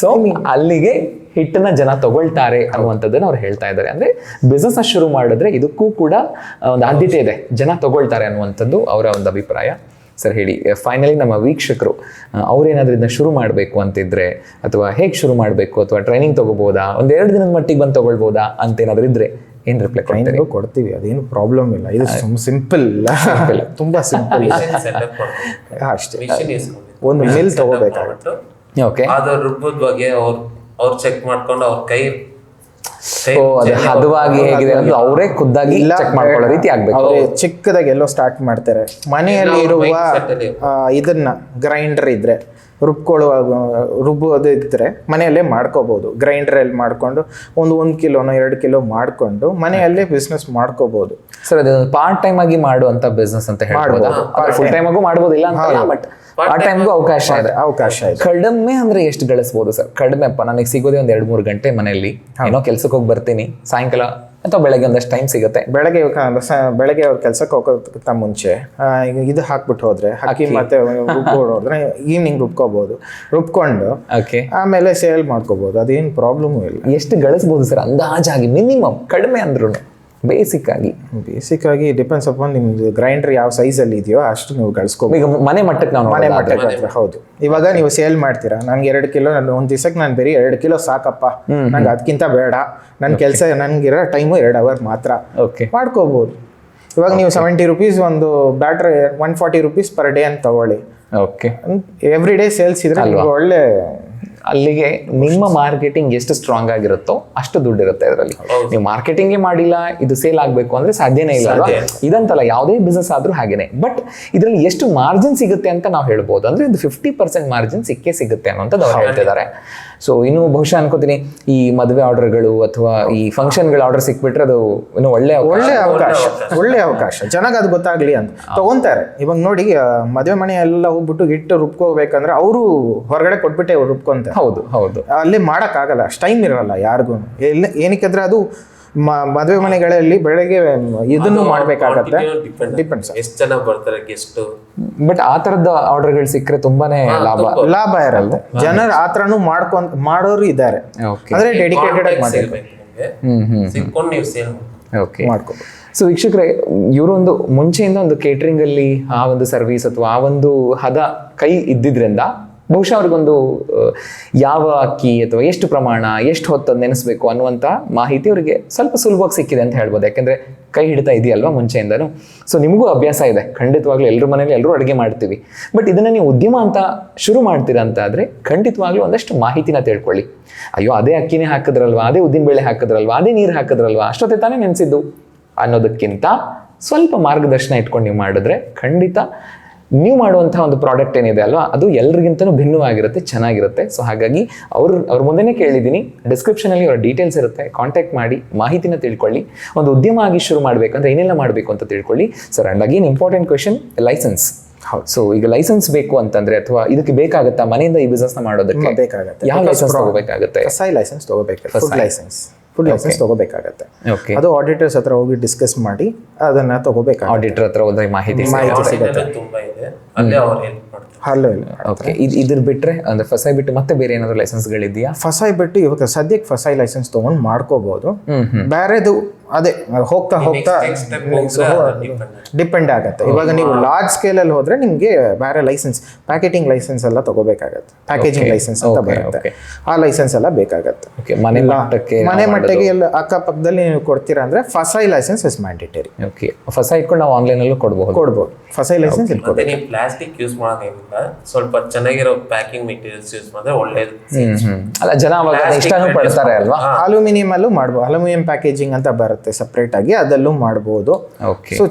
ಸೊ ಅಲ್ಲಿಗೆ ಹಿಟ್ಟನ್ನ ಜನ ತಗೊಳ್ತಾರೆ ಅನ್ನುವಂಥದ್ದನ್ನ ಅವ್ರು ಹೇಳ್ತಾ ಇದ್ದಾರೆ. ಅಂದ್ರೆ ಬಿಸ್ನೆಸ್ ಶುರು ಮಾಡಿದ್ರೆ ಇದಕ್ಕೂ ಕೂಡ ಒಂದು ಆದ್ಯತೆ ಇದೆ. ಜನ ತಗೊಳ್ತಾರೆ ಅನ್ನುವಂಥದ್ದು ಅವರ ಒಂದು ಅಭಿಪ್ರಾಯ. ಸರ್ ಹೇಳಿ. ಫೈನಲಿ ನಮ್ಮ ವೀಕ್ಷಕರು ಅವ್ರೇನಾದ್ರೂ ಇದನ್ನ ಶುರು ಮಾಡಬೇಕು ಅಂತಿದ್ರೆ ಅಥವಾ ಹೇಗೆ ಶುರು ಮಾಡಬೇಕು ಅಥವಾ ಟ್ರೈನಿಂಗ್ ತಗೋಬಹುದಾ ಒಂದ್ ಎರಡು ದಿನದ ಮಟ್ಟಿಗೆ ಬಂದು ತಗೊಳ್ಬೋದಾ ಅಂತ ಏನಾದ್ರೂ ಇದ್ರೆ ಏನ್ ರಿಪ್ಲೈ ಟ್ರೈನಿಂಗ್ ಕೊಡ್ತೀವಿ. ಅದೇನು ಪ್ರಾಬ್ಲಮ್ ಇಲ್ಲ. ಇದು ಸಿಂಪಲ್ ತುಂಬಾ ಸಿಂಪಲ್ ಸೆಟಪ್ ಮಾಡ್ಕೊಂಡು ಅಷ್ಟೇ. ಒಂದು ಮಿಲ್ ತಗೋಬೇಕಾಗುತ್ತೆ. ಓಕೆ ಅದರ ರುಬ್ಬದ ಬಗ್ಗೆ ಅವ್ರು ಅವ್ರು ಚೆಕ್ ಮಾಡ್ಕೊಂಡು ಅವ್ರ ಕೈ ಸೊ ಅದು ಹದವಾಗಿ ಹೇಗಿದೆ ಅನ್ನೋದು ಅವರೇ ಖುದ್ದಾಗಿ ಚೆಕ್ ಮಾಡ್ಕೊಳ್ಳೋ ರೀತಿ ಆಗ್ಬೇಕು. ಅವ್ರು ಚಿಕ್ಕದಾಗಿ ಎಲ್ಲೋ ಸ್ಟಾರ್ಟ್ ಮಾಡ್ತಾರೆ ಮನೆಯಲ್ಲಿ ಇರುವ ಆ, ಇದನ್ನ ಗ್ರೈಂಡರ್ ಇದ್ರೆ ರುಬ್ಕೊಳ್ಳುವಾಗ ರುಬ್ಬೋದು ಇದ್ದರೆ ಮನೆಯಲ್ಲೇ ಮಾಡ್ಕೋಬೋದು. ಗ್ರೈಂಡ್ರಲ್ಲಿ ಮಾಡ್ಕೊಂಡು ಒಂದು ಒಂದು ಕಿಲೋನೋ ಎರಡು ಕಿಲೋ ಮಾಡ್ಕೊಂಡು ಮನೆಯಲ್ಲೇ ಬಿಸ್ನೆಸ್ ಮಾಡ್ಕೋಬೋದು. ಸರ್ ಅದು ಪಾರ್ಟ್ ಟೈಮ್ ಆಗಿ ಮಾಡುವಂಥ ಬಿಸ್ನೆಸ್ ಅಂತ ಹೇಳ್ಬೋದು. ಫುಲ್ ಟೈಮ್ ಆಗು ಮಾಡ್ಬೋದಿಲ್ಲ ಅಂತ ಬಟ್ ಪಾರ್ಟ್ ಟೈಮ್ಗೂ ಅವಕಾಶ ಇದೆ. ಅವಕಾಶ ಇದೆ. ಕಡಿಮೆ ಅಂದ್ರೆ ಎಷ್ಟು ಗಳಿಸ್ಬೋದು ಸರ್ ಕಡಿಮೆ ಅಪ್ಪ ನನಗೆ ಸಿಗೋದೇ ಒಂದ್ ಎರಡ್ ಮೂರು ಗಂಟೆ ಮನೆಯಲ್ಲಿ. ಏನೋ ಕೆಲ್ಸಕ್ಕೆ ಹೋಗಿ ಬರ್ತೀನಿ ಸಾಯಂಕಾಲ ಅಥವಾ ಬೆಳಗ್ಗೆ ಒಂದಷ್ಟು ಟೈಮ್ ಸಿಗುತ್ತೆ? ಬೆಳಗ್ಗೆ ಬೆಳಗ್ಗೆ ಅವ್ರ ಕೆಲಸಕ್ಕೆ ಹೋಗೋದಕ್ಕಿಂತ ಮುಂಚೆ ಇದು ಹಾಕ್ಬಿಟ್ಟು ಹೋದ್ರೆ ಹಾಕಿ ಮತ್ತೆ ರುಬ್ಕೊಂಡು ಹೋದ್ರೆ ಈವ್ನಿಂಗ್ ರುಬ್ಕೋಬಹುದು ರುಬ್ಕೊಂಡು ಓಕೆ. ಆಮೇಲೆ ಸೇಲ್ ಮಾಡ್ಕೋಬಹುದು ಅದೇನು ಪ್ರಾಬ್ಲಮ್ ಇಲ್ಲ. ಎಷ್ಟು ಗಳಿಸ್ಬೋದು ಸರ್ ಅಂದಾಜಾಗಿ ಮಿನಿಮಮ್ ಕಡಿಮೆ ಅಂದ್ರೂ ಬೇಸಿಕ್ ಆಗಿ. ಬೇಸಿಕ್ ಆಗಿ ಡಿಪೆಂಡ್ಸ್ ಅಪಾನ್ ನಿಮ್ದು ಗ್ರೈಂಡರ್ ಯಾವ ಸೈಜ್ ಅಲ್ಲಿ ಇದೆಯೋ ಅಷ್ಟು ನೀವು ಗಳಿಸ್ಕೋಬೇಕು ಈಗ ಮನೆ ಮಟ್ಟಕ್ಕೆ ನಾವು ಮನೆ ಮಟ್ಟಕ್ಕೆ ಹೌದು. ಇವಾಗ ನೀವು ಸೇಲ್ ಮಾಡ್ತೀರಾ? ನನ್ಗೆ ಎರಡು ಕಿಲೋ ನಾನು ಒಂದು ದಿವಸಕ್ಕೆ ನಾನು ಬೇರೆ ಎರಡು ಕಿಲೋ ಸಾಕಪ್ಪ. ನಂಗೆ ಅದಕ್ಕಿಂತ ಬೇಡ. ನನ್ನ ಕೆಲಸ ನನ್ಗಿರೋ ಟೈಮು ಎರಡು ಅವರ್ ಮಾತ್ರ. ಓಕೆ ಮಾಡ್ಕೋಬಹುದು ಇವಾಗ ನೀವು ಸೆವೆಂಟಿ ರುಪೀಸ್ ಒಂದು battery one forty rupees per day ಅಂತ ತಗೊಳ್ಳಿ. ಓಕೆ ಎವ್ರಿ ಡೇ ಸೇಲ್ಸ್ ಇದ್ರೆ ನಿಮ್ಗೆ ಒಳ್ಳೆ ಅಲ್ಲಿಗೆ ನಿಮ್ಮ ಮಾರ್ಕೆಟಿಂಗ್ ಎಷ್ಟು ಸ್ಟ್ರಾಂಗ್ ಆಗಿರುತ್ತೋ ಅಷ್ಟು ದುಡ್ಡು ಇರುತ್ತೆ ಅದರಲ್ಲಿ ನೀವು ಮಾರ್ಕೆಟಿಂಗೇ ಮಾಡಿಲ್ಲ ಇದು ಸೇಲ್ ಆಗಬೇಕು ಅಂದ್ರೆ ಸಾಧ್ಯನೇ ಇಲ್ಲ ಅಲ್ವಾ? ಇದಂತಲ್ಲ ಯಾವುದೇ ಬಿಸ್ನೆಸ್ ಆದ್ರೂ ಹಾಗೇನೆ. ಬಟ್ ಇದರಲ್ಲಿ ಎಷ್ಟು ಮಾರ್ಜಿನ್ ಸಿಗುತ್ತೆ ಅಂತ ನಾವು ಹೇಳ್ಬೋದು. ಅಂದ್ರೆ ಇದು ಫಿಫ್ಟಿ ಪರ್ಸೆಂಟ್ ಮಾರ್ಜಿನ್ ಸಿಕ್ಕೇ ಸಿಗುತ್ತೆ ಅನ್ನೋಂಥದ್ದು ಅವ್ರು ಹೇಳ್ತಿದ್ದಾರೆ. ಸೊ ಇನ್ನು ಬಹುಶಃ ಅನ್ಕೋತೀನಿ ಈ ಮದುವೆ ಆರ್ಡರ್ಗಳು ಅಥವಾ ಈ ಫಂಕ್ಷನ್ಗಳ ಆರ್ಡರ್ ಸಿಕ್ಬಿಟ್ರೆ ಅದು ಇನ್ನು ಒಳ್ಳೆ ಅವಕಾಶ. ಒಳ್ಳೆ ಅವಕಾಶ. ಒಳ್ಳೆ ಅವಕಾಶ. ಚೆನ್ನಾಗಿ ಅದು ಗೊತ್ತಾಗ್ಲಿ ಅಂತ. ತಗೊಂತಾರೆ. ಇವಾಗ ನೋಡಿ ಮದುವೆ ಮನೆ ಎಲ್ಲ ಹೋಗ್ಬಿಟ್ಟು ಹಿಟ್ಟು ರುಬ್ಕೋಬೇಕಂದ್ರೆ ಅವರು ಹೊರಗಡೆ ಕೊಟ್ಬಿಟ್ಟೆ ಅವ್ರು ಹೌದು ಹೌದು. ಅಲ್ಲಿ ಮಾಡೋಕ್ಕಾಗಲ್ಲ ಅಷ್ಟು ಟೈಮ್ ಇರಲ್ಲ ಯಾರಿಗೂ. ಎಲ್ಲ ಏನಕ್ಕೆಂದ್ರೆ ಅದು ಮ- ಮದುವೆ ಮನೆಗಳಲ್ಲಿ ಬೆಳಗ್ಗೆ ಇದನ್ನು ಮಾಡ್ಬೇಕಾಗತ್ತೆ. ಡಿಪೆಂಡ್ಸ್ ಎಷ್ಟು ಜನ ಬರ್ತಾರೆ ಗೆಸ್ಟ್ ಬಟ್ ಆ ತರದ ಆರ್ಡರ್ಗಳು ಸಿಕ್ಕರೆ ತುಂಬಾನೇ ಲಾಭ. ಲಾಭ. ಇರಲ್ಲ ಜನರು ಆ ತರನು ಮಾಡ್ಕೊಂಡ್ ಮಾಡೋರು ಇದ್ದಾರೆ. ಅಂದ್ರೆ ಡೆಡಿಕೇಟೆಡ್ ಆಗಿ ಮಾಡಿ ಬೇಕು ನಿಮ್ಗೆ. ಹ್ಮ್ ಹ್ಮ್ ಸಿಕ್ಕೊಂಡು ನೀವು ಸೇಲ್ ಓಕೆ ಮಾಡ್ಕೋಬಹುದು ಸೊ ವೀಕ್ಷಕರೇ ಒಂದು ಮುಂಚೆಯಿಂದ ಒಂದು ಕೇಟ್ರಿಂಗ್ ಅಲ್ಲಿ ಆ ಒಂದು ಸರ್ವಿಸ್ ಅಥವಾ ಆ ಒಂದು ಹದ ಕೈ ಇದ್ದಿದ್ರಿಂದ ಬಹುಶಃ ಅವ್ರಿಗೊಂದು ಯಾವ ಅಕ್ಕಿ ಅಥವಾ ಎಷ್ಟು ಪ್ರಮಾಣ, ಎಷ್ಟು ಹೊತ್ತು ನೆನೆಸ್ಬೇಕು ಅನ್ನುವಂಥ ಮಾಹಿತಿ ಅವರಿಗೆ ಸ್ವಲ್ಪ ಸುಲಭವಾಗಿ ಸಿಕ್ಕಿದೆ ಅಂತ ಹೇಳ್ಬೋದು. ಯಾಕೆಂದರೆ ಕೈ ಹಿಡಿತಾ ಇದೆಯಲ್ವಾ ಮುಂಚೆಯಿಂದನೂ? ಸೊ ನಿಮಗೂ ಅಭ್ಯಾಸ ಇದೆ. ಖಂಡಿತವಾಗ್ಲೂ ಎಲ್ಲರ ಮನೇಲಿ ಎಲ್ಲರೂ ಅಡುಗೆ ಮಾಡ್ತೀವಿ. ಬಟ್ ಇದನ್ನ ನೀವು ಉದ್ಯಮ ಅಂತ ಶುರು ಮಾಡ್ತೀರಾ ಅಂತ ಆದ್ರೆ ಖಂಡಿತವಾಗ್ಲೂ ಒಂದಷ್ಟು ಮಾಹಿತಿನ ತಿಳ್ಕೊಳ್ಳಿ. ಅಯ್ಯೋ, ಅದೇ ಅಕ್ಕಿನೇ ಹಾಕಿದ್ರಲ್ವಾ? ಅದೇ ಉದ್ದಿನ ಬೇಳೆ ಹಾಕಿದ್ರಲ್ವಾ? ಅದೇ ನೀರು ಹಾಕಿದ್ರಲ್ವಾ? ಅಷ್ಟೊತ್ತೆ ತಾನೇ ನೆನೆಸಿದ್ದು ಅನ್ನೋದಕ್ಕಿಂತ ಸ್ವಲ್ಪ ಮಾರ್ಗದರ್ಶನ ಇಟ್ಕೊಂಡು ನೀವು ಮಾಡಿದ್ರೆ ಖಂಡಿತ ನೀವು ಮಾಡುವಂಥ ಒಂದು ಪ್ರಾಡಕ್ಟ್ ಏನಿದೆ ಅಲ್ವಾ ಅದು ಎಲ್ರಿಗಿಂತನೂ ಭಿನ್ನವಾಗಿರುತ್ತೆ ಚೆನ್ನಾಗಿರುತ್ತೆ. ಸೊ ಹಾಗಾಗಿ ಅವ್ರ ಅವ್ರ ಮುಂದೆನೇ ಕೇಳಿದ್ದೀನಿ. ಡಿಸ್ಕ್ರಿಪ್ಷನಲ್ಲಿ ಅವರ ಡೀಟೇಲ್ಸ್ ಇರುತ್ತೆ. ಕಾಂಟ್ಯಾಕ್ಟ್ ಮಾಡಿ ಮಾಹಿತಿನ ತಿಳ್ಕೊಳ್ಳಿ. ಒಂದು ಉದ್ಯಮ ಆಗಿ ಶುರು ಮಾಡಬೇಕಂದ್ರೆ ಏನೆಲ್ಲ ಮಾಡಬೇಕು ಅಂತ ತಿಳ್ಕೊಳ್ಳಿ. Sir and again important question license ಹೌದು. ಸೊ ಈಗ ಲೈಸೆನ್ಸ್ ಬೇಕು ಅಂತಂದ್ರೆ ಅಥವಾ ಇದಕ್ಕೆ ಬೇಕಾಗುತ್ತಾ ಮನೆಯಿಂದ ಈ ಬಿಸ್ನೆಸ್ ಮಾಡೋದಕ್ಕೆ ಬೇಕಾಗುತ್ತೆ. ಯಾವ ಲೈಸೆನ್ಸ್ ತಗೋಬೇಕಾಗುತ್ತೆ? ಕಸಾಯಿ ಲೈಸೆನ್ಸ್ ತಗೋಬೇಕು ಲೈಸೆನ್ಸ್ ಫುಡ್ ಲೈಸೆನ್ಸ್ ತಗೋಬೇಕಾಗತ್ತೆ. ಓಕೆ ಅದು ಆಡಿಟರ್ಸ್ ಹತ್ರ ಹೋಗಿ ಡಿಸ್ಕಸ್ ಮಾಡಿ ಅದನ್ನ ತಗೋಬೇಕಾಗುತ್ತೆ. ಆಡಿಟರ್ ಹತ್ರ ಹೋದ್ರೆ ಮಾಹಿತಿ ಮಾಹಿತಿ ಸಿಗುತ್ತೆ. ಅಲ್ಲೇ ಅವ್ರು ಹೆಲ್ಪ್ ಮಾಡ್ತಾರೆ. ಹಲೋ ಓಕೆ ಇದ್ರ ಬಿಟ್ರೆ ಅಂದ್ರೆ ಫಸಾಯ್ ಬಿಟ್ಟು ಮತ್ತೆ ಬೇರೆ ಏನಾದ್ರು ಲೈಸೆನ್ಸ್ಗಳಿದೆಯಾ ಫಸಾಯಿ ಬಿಟ್ಟು ಇವಾಗ ಸದ್ಯಕ್ಕೆ ಫಸಾಯಿ ಲೈಸೆನ್ಸ್ ತಗೊಂಡು ಮಾಡ್ಕೋಬಹುದು ಬೇರೆದು ಅದೇ ಹೋಗ್ತಾ ಹೋಗ್ತಾ ಡಿಪೆಂಡ್ ಆಗುತ್ತೆ. ಇವಾಗ ನೀವು ಲಾರ್ಜ್ ಸ್ಕೇಲ್ ಅಲ್ಲಿ ಹೋದ್ರೆ ನಿಮಗೆ ಬೇರೆ ಲೈಸೆನ್ಸ್ ಪ್ಯಾಕೆಟಿಂಗ್ ಲೈಸೆನ್ಸ್ ಎಲ್ಲ ತಗೋಬೇಕಾಗತ್ತೆ. ಪ್ಯಾಕೇಜಿಂಗ್ ಲೈಸೆನ್ಸ್ ಅಂತ ಬರುತ್ತೆ. ಆ ಲೈಸೆನ್ಸ್ ಎಲ್ಲ ಬೇಕಾಗತ್ತೆ. ಮನೆ ಮಟ್ಟಕ್ಕೆ ಮನೆ ಮಟ್ಟಿಗೆ ಎಲ್ಲ ಅಕ್ಕಪಕ್ಕದಲ್ಲಿ ನೀವು ಕೊಡ್ತೀರಾ ಅಂದ್ರೆ FSSAI license is mandatory okay FSSAI ಇಟ್ಕೊಂಡು ನಾವು ಆನ್ಲೈನ್ ಅಲ್ಲೂ ಕೊಡಬಹುದು ಕೊಡ್ಬೋದು. ಫಸೈ ಲೈಸೆನ್ಸ್ ಇಲ್ಲಿ ನೀವು ಪ್ಲಾಸ್ಟಿಕ್ ಯೂಸ್ ಮಾಡೋದ್ರಿಂದ ಸ್ವಲ್ಪ ಚೆನ್ನಾಗಿರೋ ಪ್ಯಾಕಿಂಗ್ ಮೆಟೀರಿಯಲ್ಸ್ ಯೂಸ್ ಮಾಡಿದ್ರೆ ಒಳ್ಳೇದು. ಅಲ್ಲ ಜನ ಅವಾಗ ಇಷ್ಟನೂ ಪಡ್ತಾರೆ ಅಲ್ವಾ? ಅಲ್ಯೂಮಿನಿಯಂ ಅಲ್ಲೂ ಮಾಡ್ಬೋದು. ಅಲ್ಯೂಮಿನಿಯಂ ಪ್ಯಾಕೇಜಿಂಗ್ ಅಂತ ಬರುತ್ತೆ. ಸಪ್ರೇಟ್ ಆಗಿ ಅದಲ್ಲೂ ಮಾಡಬಹುದು ಓಕೆ ಸೊ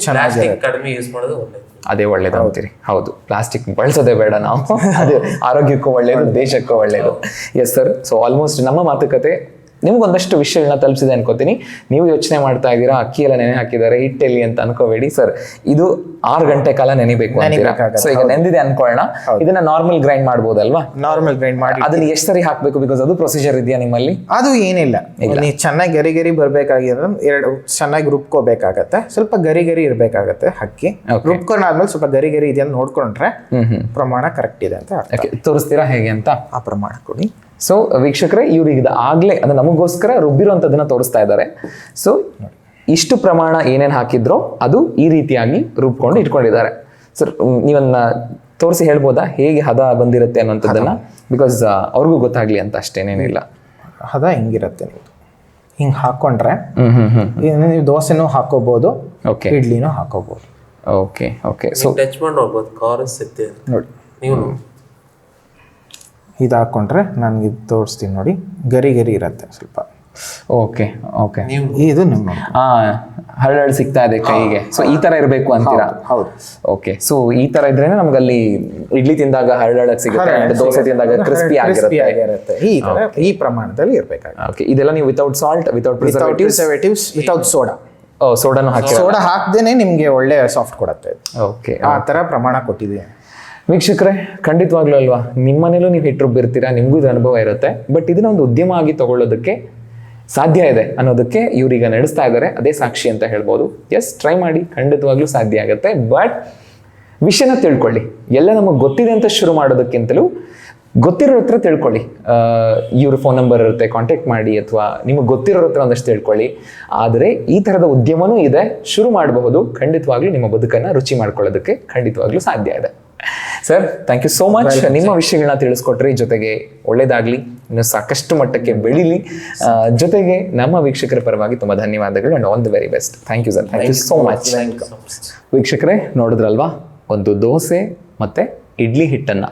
ಕಡಿಮೆ ಯೂಸ್ ಮಾಡೋದು ಒಳ್ಳೇದು. ಅದೇ ಒಳ್ಳೇದು ಅಂತೀರಿ. ಹೌದು. ಪ್ಲಾಸ್ಟಿಕ್ ಬಳಸೋದೇ ಬೇಡ ನಾವು. ಅದು. ಆರೋಗ್ಯಕ್ಕೂ ಒಳ್ಳೇದು ದೇಶಕ್ಕೂ ಒಳ್ಳೇದು. ಎಸ್ ಸರ್ ಸೊ ಆಲ್ಮೋಸ್ಟ್ ನಮ್ಮ ಮಾತುಕತೆ ನಿಮ್ಗೊಂದಷ್ಟು ವಿಷಯಗಳನ್ನ ತಲುಪಿಸಿದೆ ಅನ್ಕೋತೀನಿ. ನೀವು ಯೋಚನೆ ಮಾಡ್ತಾ ಇದ್ದೀರಾ ಅಕ್ಕಿ ಎಲ್ಲ ನೆನೆ ಹಾಕಿದ್ದಾರೆ ಹಿಟ್ಟೆಲ್ಲಿ ಅಂತ ಅನ್ಕೋಬೇಡಿ ಸರ್. ಇದು ಆರು ಗಂಟೆ ಕಾಲ ನೆನಿಬೇಕು ಅಂತೀರಾ? ಸೊ ಈಗ ನೆಂದಿದೆ ಅನ್ಕೊಳ್ಳೋಣ ಇದನ್ನ ನಾರ್ಮಲ್ ಗ್ರೈಂಡ್ ಮಾಡ್ಬೋದಲ್ವಾ? ನಾರ್ಮಲ್ ಗ್ರೈಂಡ್ ಮಾಡಿ. ಅದನ್ನ ಎಷ್ಟು ಸರಿ ಹಾಕಬೇಕು? ಬಿಕಾಸ್ ಅದು ಪ್ರೊಸೀಜರ್ ಇದೆಯಾ ನಿಮ್ಮಲ್ಲಿ? ಅದು ಏನಿಲ್ಲ. ನೀವು ಚೆನ್ನಾಗಿ ಗರಿ ಗರಿ ಬರ್ಬೇಕಾಗಿರೋ ಎರಡು ಚೆನ್ನಾಗಿ ರುಬ್ಕೋಬೇಕಾಗತ್ತೆ. ಸ್ವಲ್ಪ ಗರಿ ಗರಿ ಇರಬೇಕಾಗತ್ತೆ ಅಕ್ಕಿ. ರುಬ್ಕೊಂಡಾದ್ಮೇಲೆ ಸ್ವಲ್ಪ ಗರಿ ಗರಿ ಇದೆಯಾ ನೋಡ್ಕೊಂಡ್ರೆ ಪ್ರಮಾಣ ಕರೆಕ್ಟ್ ಇದೆ ಅಂತ ತೋರಿಸ್ತೀರಾ ಹೇಗೆ ಅಂತ? ಆ ಪ್ರಮಾಣ ಕೊಡಿ. ಸೊ ವೀಕ್ಷಕರೇ ಇವ್ರು ಈಗ ಆಗಲೇ ಅಂದರೆ ನಮಗೋಸ್ಕರ ರುಬ್ಬಿರೋಂಥದ್ದನ್ನು ತೋರಿಸ್ತಾ ಇದ್ದಾರೆ. ಸೊ ಇಷ್ಟು ಪ್ರಮಾಣ ಏನೇನು ಹಾಕಿದ್ರೋ ಅದು ಈ ರೀತಿಯಾಗಿ ರುಬ್ಕೊಂಡು ಇಟ್ಕೊಂಡಿದ್ದಾರೆ. ಸರ್ ನೀವನ್ನ ತೋರಿಸಿ ಹೇಳ್ಬೋದಾ? ಹೇಗೆ ಹದ ಬಂದಿರುತ್ತೆ ಅನ್ನೋಂಥದ್ದನ್ನು? ಬಿಕಾಸ್ ಅವ್ರಿಗೂ ಗೊತ್ತಾಗಲಿ ಅಂತ ಅಷ್ಟೇನೇನಿಲ್ಲ ಹದ ಹಿಂಗಿರುತ್ತೆ ನೀವು ಹಿಂಗೆ ಹಾಕ್ಕೊಂಡ್ರೆ ಹ್ಮ್ ಹ್ಮ್ ಹ್ಮ್ ಇನ್ನು ನೀವು ದೋಸೆನೂ ಹಾಕೋಬೋದು ಓಕೆ ಇಡ್ಲಿನೂ ಹಾಕೋಬೋದು. ಓಕೆ ಓಕೆ ಸೊ ಟಚ್ ಮಾಡಿ ನೋಡ್ಬೋದು ಕಾರ್ ಸಿಗ್ತದೆ ನೋಡಿ. ನೀವು. ಇದು ಹಾಕ್ಕೊಂಡ್ರೆ ನನಗೆ ಇದು ತೋರಿಸ್ತೀನಿ ನೋಡಿ. ಗರಿ ಗರಿ ಇರುತ್ತೆ ಸ್ವಲ್ಪ. ಓಕೆ ಓಕೆ ಇದು ನಿಮ್ಮ ಹರಳು ಸಿಗ್ತಾ ಇದೆ ಕೈಗೆ. ಸೊ ಈ ತರ ಇರಬೇಕು ಅಂತೀರಾ? ಹೌದು ಓಕೆ ಸೊ ಈ ತರ ಇದ್ರೆ ನಮ್ಗಲ್ಲಿ ಇಡ್ಲಿ ತಿಂದಾಗ ಹರಳಕ್ ಸಿಗುತ್ತೆ ದೋಸೆ ತಿಂದಾಗ ಕ್ರಿಸ್ಪಿ ಆಗಿರುತ್ತೆ. ಈ ಈ ಪ್ರಮಾಣದಲ್ಲಿ ಇರಬೇಕಾಗುತ್ತೆ. ಓಕೆ ಇದೆಲ್ಲ ನೀವು without salt without preservatives without soda oh ಸೋಡಾನು ಹಾಕಿ ಸೋಡಾ ಹಾಕ್ದೇನೆ ನಿಮಗೆ ಒಳ್ಳೆ ಸಾಫ್ಟ್ ಕೊಡುತ್ತೆ. ಓಕೆ ಆ ತರ ಪ್ರಮಾಣ ಕೊಟ್ಟಿದ್ದೀನಿ ವೀಕ್ಷಕರೇ, ಖಂಡಿತವಾಗ್ಲೂ ಅಲ್ವಾ, ನಿಮ್ಮ ಮನೇಲೂ ನೀವು ಹಿಟ್ಟು ರುಬ್ಬಿರ್ತೀರಾ ನಿಮಗೂ ಇದು ಅನುಭವ ಇರುತ್ತೆ ಬಟ್ ಇದನ್ನ ಒಂದು ಉದ್ಯಮ ಆಗಿ ತಗೊಳ್ಳೋದಕ್ಕೆ ಸಾಧ್ಯ ಇದೆ ಅನ್ನೋದಕ್ಕೆ ಇವರೀಗ ನಡೆಸ್ತಾ ಇದ್ದಾರೆ, ಅದೇ ಸಾಕ್ಷಿ ಅಂತ ಹೇಳ್ಬೋದು. ಎಸ್ ಟ್ರೈ ಮಾಡಿ, ಖಂಡಿತವಾಗ್ಲೂ ಸಾಧ್ಯ ಆಗುತ್ತೆ ಬಟ್ ವಿಷಯನ ತಿಳ್ಕೊಳ್ಳಿ. ಎಲ್ಲ ನಮಗೆ ಗೊತ್ತಿದೆ ಅಂತ ಶುರು ಮಾಡೋದಕ್ಕಿಂತಲೂ ಗೊತ್ತಿರೋ ಹತ್ರ ತಿಳ್ಕೊಳ್ಳಿ. ಇವ್ರ ಫೋನ್ ನಂಬರ್ ಇರುತ್ತೆ ಕಾಂಟ್ಯಾಕ್ಟ್ ಮಾಡಿ ಅಥವಾ ನಿಮಗೆ ಗೊತ್ತಿರೋ ಹತ್ರ ಒಂದಷ್ಟು ತಿಳ್ಕೊಳ್ಳಿ. ಆದರೆ ಈ ಥರದ ಉದ್ಯಮನೂ ಇದೆ, ಶುರು ಮಾಡಬಹುದು, ಖಂಡಿತವಾಗ್ಲೂ ನಿಮ್ಮ ಬದುಕನ್ನು ರುಚಿ ಮಾಡ್ಕೊಳ್ಳೋದಕ್ಕೆ ಖಂಡಿತವಾಗ್ಲೂ ಸಾಧ್ಯ ಇದೆ. Sir thank you so much ನಿಮ್ಮ ವಿಷಯಗಳನ್ನ ತಿಳಿಸ್ಕೊಟ್ರಿ ಜೊತೆಗೆ ಒಳ್ಳೇದಾಗ್ಲಿ ಇನ್ನು ಸಾಕಷ್ಟು ಮಟ್ಟಕ್ಕೆ ಬೆಳೀಲಿ. ಜೊತೆಗೆ ನಮ್ಮ ವೀಕ್ಷಕರ ಪರವಾಗಿ ತುಂಬ ಧನ್ಯವಾದಗಳು and all the very best thank you sir thank you so much. ವೀಕ್ಷಕರೇ ನೋಡಿದ್ರಲ್ವಾ? ಒಂದು ದೋಸೆ ಮತ್ತು ಇಡ್ಲಿ ಹಿಟ್ಟನ್ನು.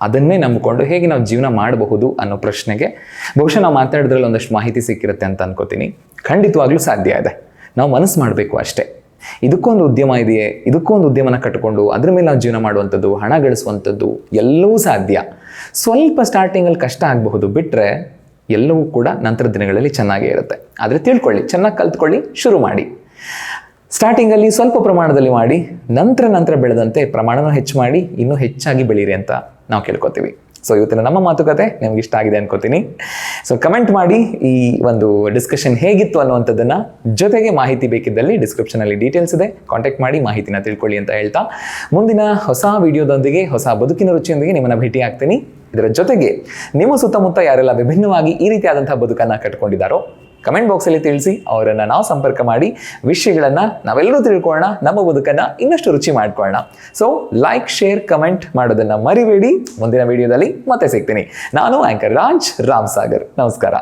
ಅದನ್ನೇ ನಂಬಿಕೊಂಡು ಹೇಗೆ ನಾವು ಜೀವನ ಮಾಡಬಹುದು ಅನ್ನೋ ಪ್ರಶ್ನೆಗೆ ಬಹುಶಃ ನಾವು ಮಾತಾಡಿದ್ರಲ್ಲಿ ಒಂದಷ್ಟು ಮಾಹಿತಿ ಸಿಕ್ಕಿರುತ್ತೆ ಅಂತ ಅನ್ಕೋತೀನಿ. ಖಂಡಿತವಾಗ್ಲೂ ಸಾಧ್ಯ ಇದೆ. ನಾವು ಮನಸ್ಸು ಮಾಡಬೇಕು ಅಷ್ಟೇ. ಇದಕ್ಕೊಂದು ಉದ್ಯಮ ಇದೆಯೇ? ಇದಕ್ಕೊಂದು ಉದ್ಯಮನ ಕಟ್ಟಿಕೊಂಡು ಅದ್ರ ಮೇಲೆ ನಾವು ಜೀವನ ಮಾಡುವಂಥದ್ದು, ಹಣ ಗಳಿಸುವಂಥದ್ದು ಎಲ್ಲವೂ ಸಾಧ್ಯ. ಸ್ವಲ್ಪ ಸ್ಟಾರ್ಟಿಂಗಲ್ಲಿ ಕಷ್ಟ ಆಗಬಹುದು ಬಿಟ್ಟರೆ ಎಲ್ಲವೂ ಕೂಡ ನಂತರ ದಿನಗಳಲ್ಲಿ ಚೆನ್ನಾಗೇ ಇರುತ್ತೆ. ಆದರೆ ತಿಳ್ಕೊಳ್ಳಿ, ಚೆನ್ನಾಗಿ ಕಲ್ತ್ಕೊಳ್ಳಿ, ಶುರು ಮಾಡಿ. ಸ್ಟಾರ್ಟಿಂಗಲ್ಲಿ ಸ್ವಲ್ಪ ಪ್ರಮಾಣದಲ್ಲಿ ಮಾಡಿ, ನಂತರ ನಂತರ ಬೆಳೆದಂತೆ ಪ್ರಮಾಣನೂ ಹೆಚ್ಚು ಮಾಡಿ, ಇನ್ನೂ ಹೆಚ್ಚಾಗಿ ಬೆಳೀರಿ ಅಂತ ನಾವು ಕೇಳ್ಕೊತೀವಿ. ಸೊ ಇವತ್ತಿನ ನಮ್ಮ ಮಾತುಕತೆ ನಿಮ್ಗೆ ಇಷ್ಟ ಆಗಿದೆ ಅನ್ಕೋತೀನಿ. ಸೊ ಕಮೆಂಟ್ ಮಾಡಿ ಈ ಒಂದು ಡಿಸ್ಕಷನ್ ಹೇಗಿತ್ತು ಅನ್ನುವಂಥದ್ದನ್ನ ಜೊತೆಗೆ ಮಾಹಿತಿ ಬೇಕಿದ್ದಲ್ಲಿ ಡಿಸ್ಕ್ರಿಪ್ಷನಲ್ಲಿ ಡೀಟೇಲ್ಸ್ ಇದೆ. ಕಾಂಟ್ಯಾಕ್ಟ್ ಮಾಡಿ ಮಾಹಿತಿನ ತಿಳ್ಕೊಳ್ಳಿ ಅಂತ ಹೇಳ್ತಾ. ಮುಂದಿನ ಹೊಸ ವಿಡಿಯೋದೊಂದಿಗೆ ಹೊಸ ಬದುಕಿನ ರುಚಿಯೊಂದಿಗೆ ನಿಮ್ಮನ್ನ ಭೇಟಿ ಆಗ್ತೀನಿ ಇದರ ಜೊತೆಗೆ ನಿಮ್ಮ ಸುತ್ತಮುತ್ತ ಯಾರೆಲ್ಲ ವಿಭಿನ್ನವಾಗಿ ಈ ರೀತಿಯಾದಂತಹ ಬದುಕನ್ನು ಕಟ್ಕೊಂಡಿದ್ದಾರೋ ಕಮೆಂಟ್ ಬಾಕ್ಸಲ್ಲಿ ತಿಳಿಸಿ ಅವರನ್ನು ನಾವು ಸಂಪರ್ಕ ಮಾಡಿ ವಿಷಯಗಳನ್ನು ನಾವೆಲ್ಲರೂ ತಿಳ್ಕೊಳ್ಳೋಣ, ನಮ್ಮ ಬದುಕನ್ನು ಇನ್ನಷ್ಟು ರುಚಿ ಮಾಡ್ಕೊಳ್ಳೋಣ. ಸೊ ಲೈಕ್ ಶೇರ್ ಕಮೆಂಟ್ ಮಾಡೋದನ್ನು ಮರಿಬೇಡಿ. ಮುಂದಿನ ವಿಡಿಯೋದಲ್ಲಿ ಮತ್ತೆ ಸಿಗ್ತೀನಿ. ನಾನು ಆ್ಯಂಕರ್ ರಾಜ್ ರಾಮ್ ಸಾಗರ್ ನಮಸ್ಕಾರ.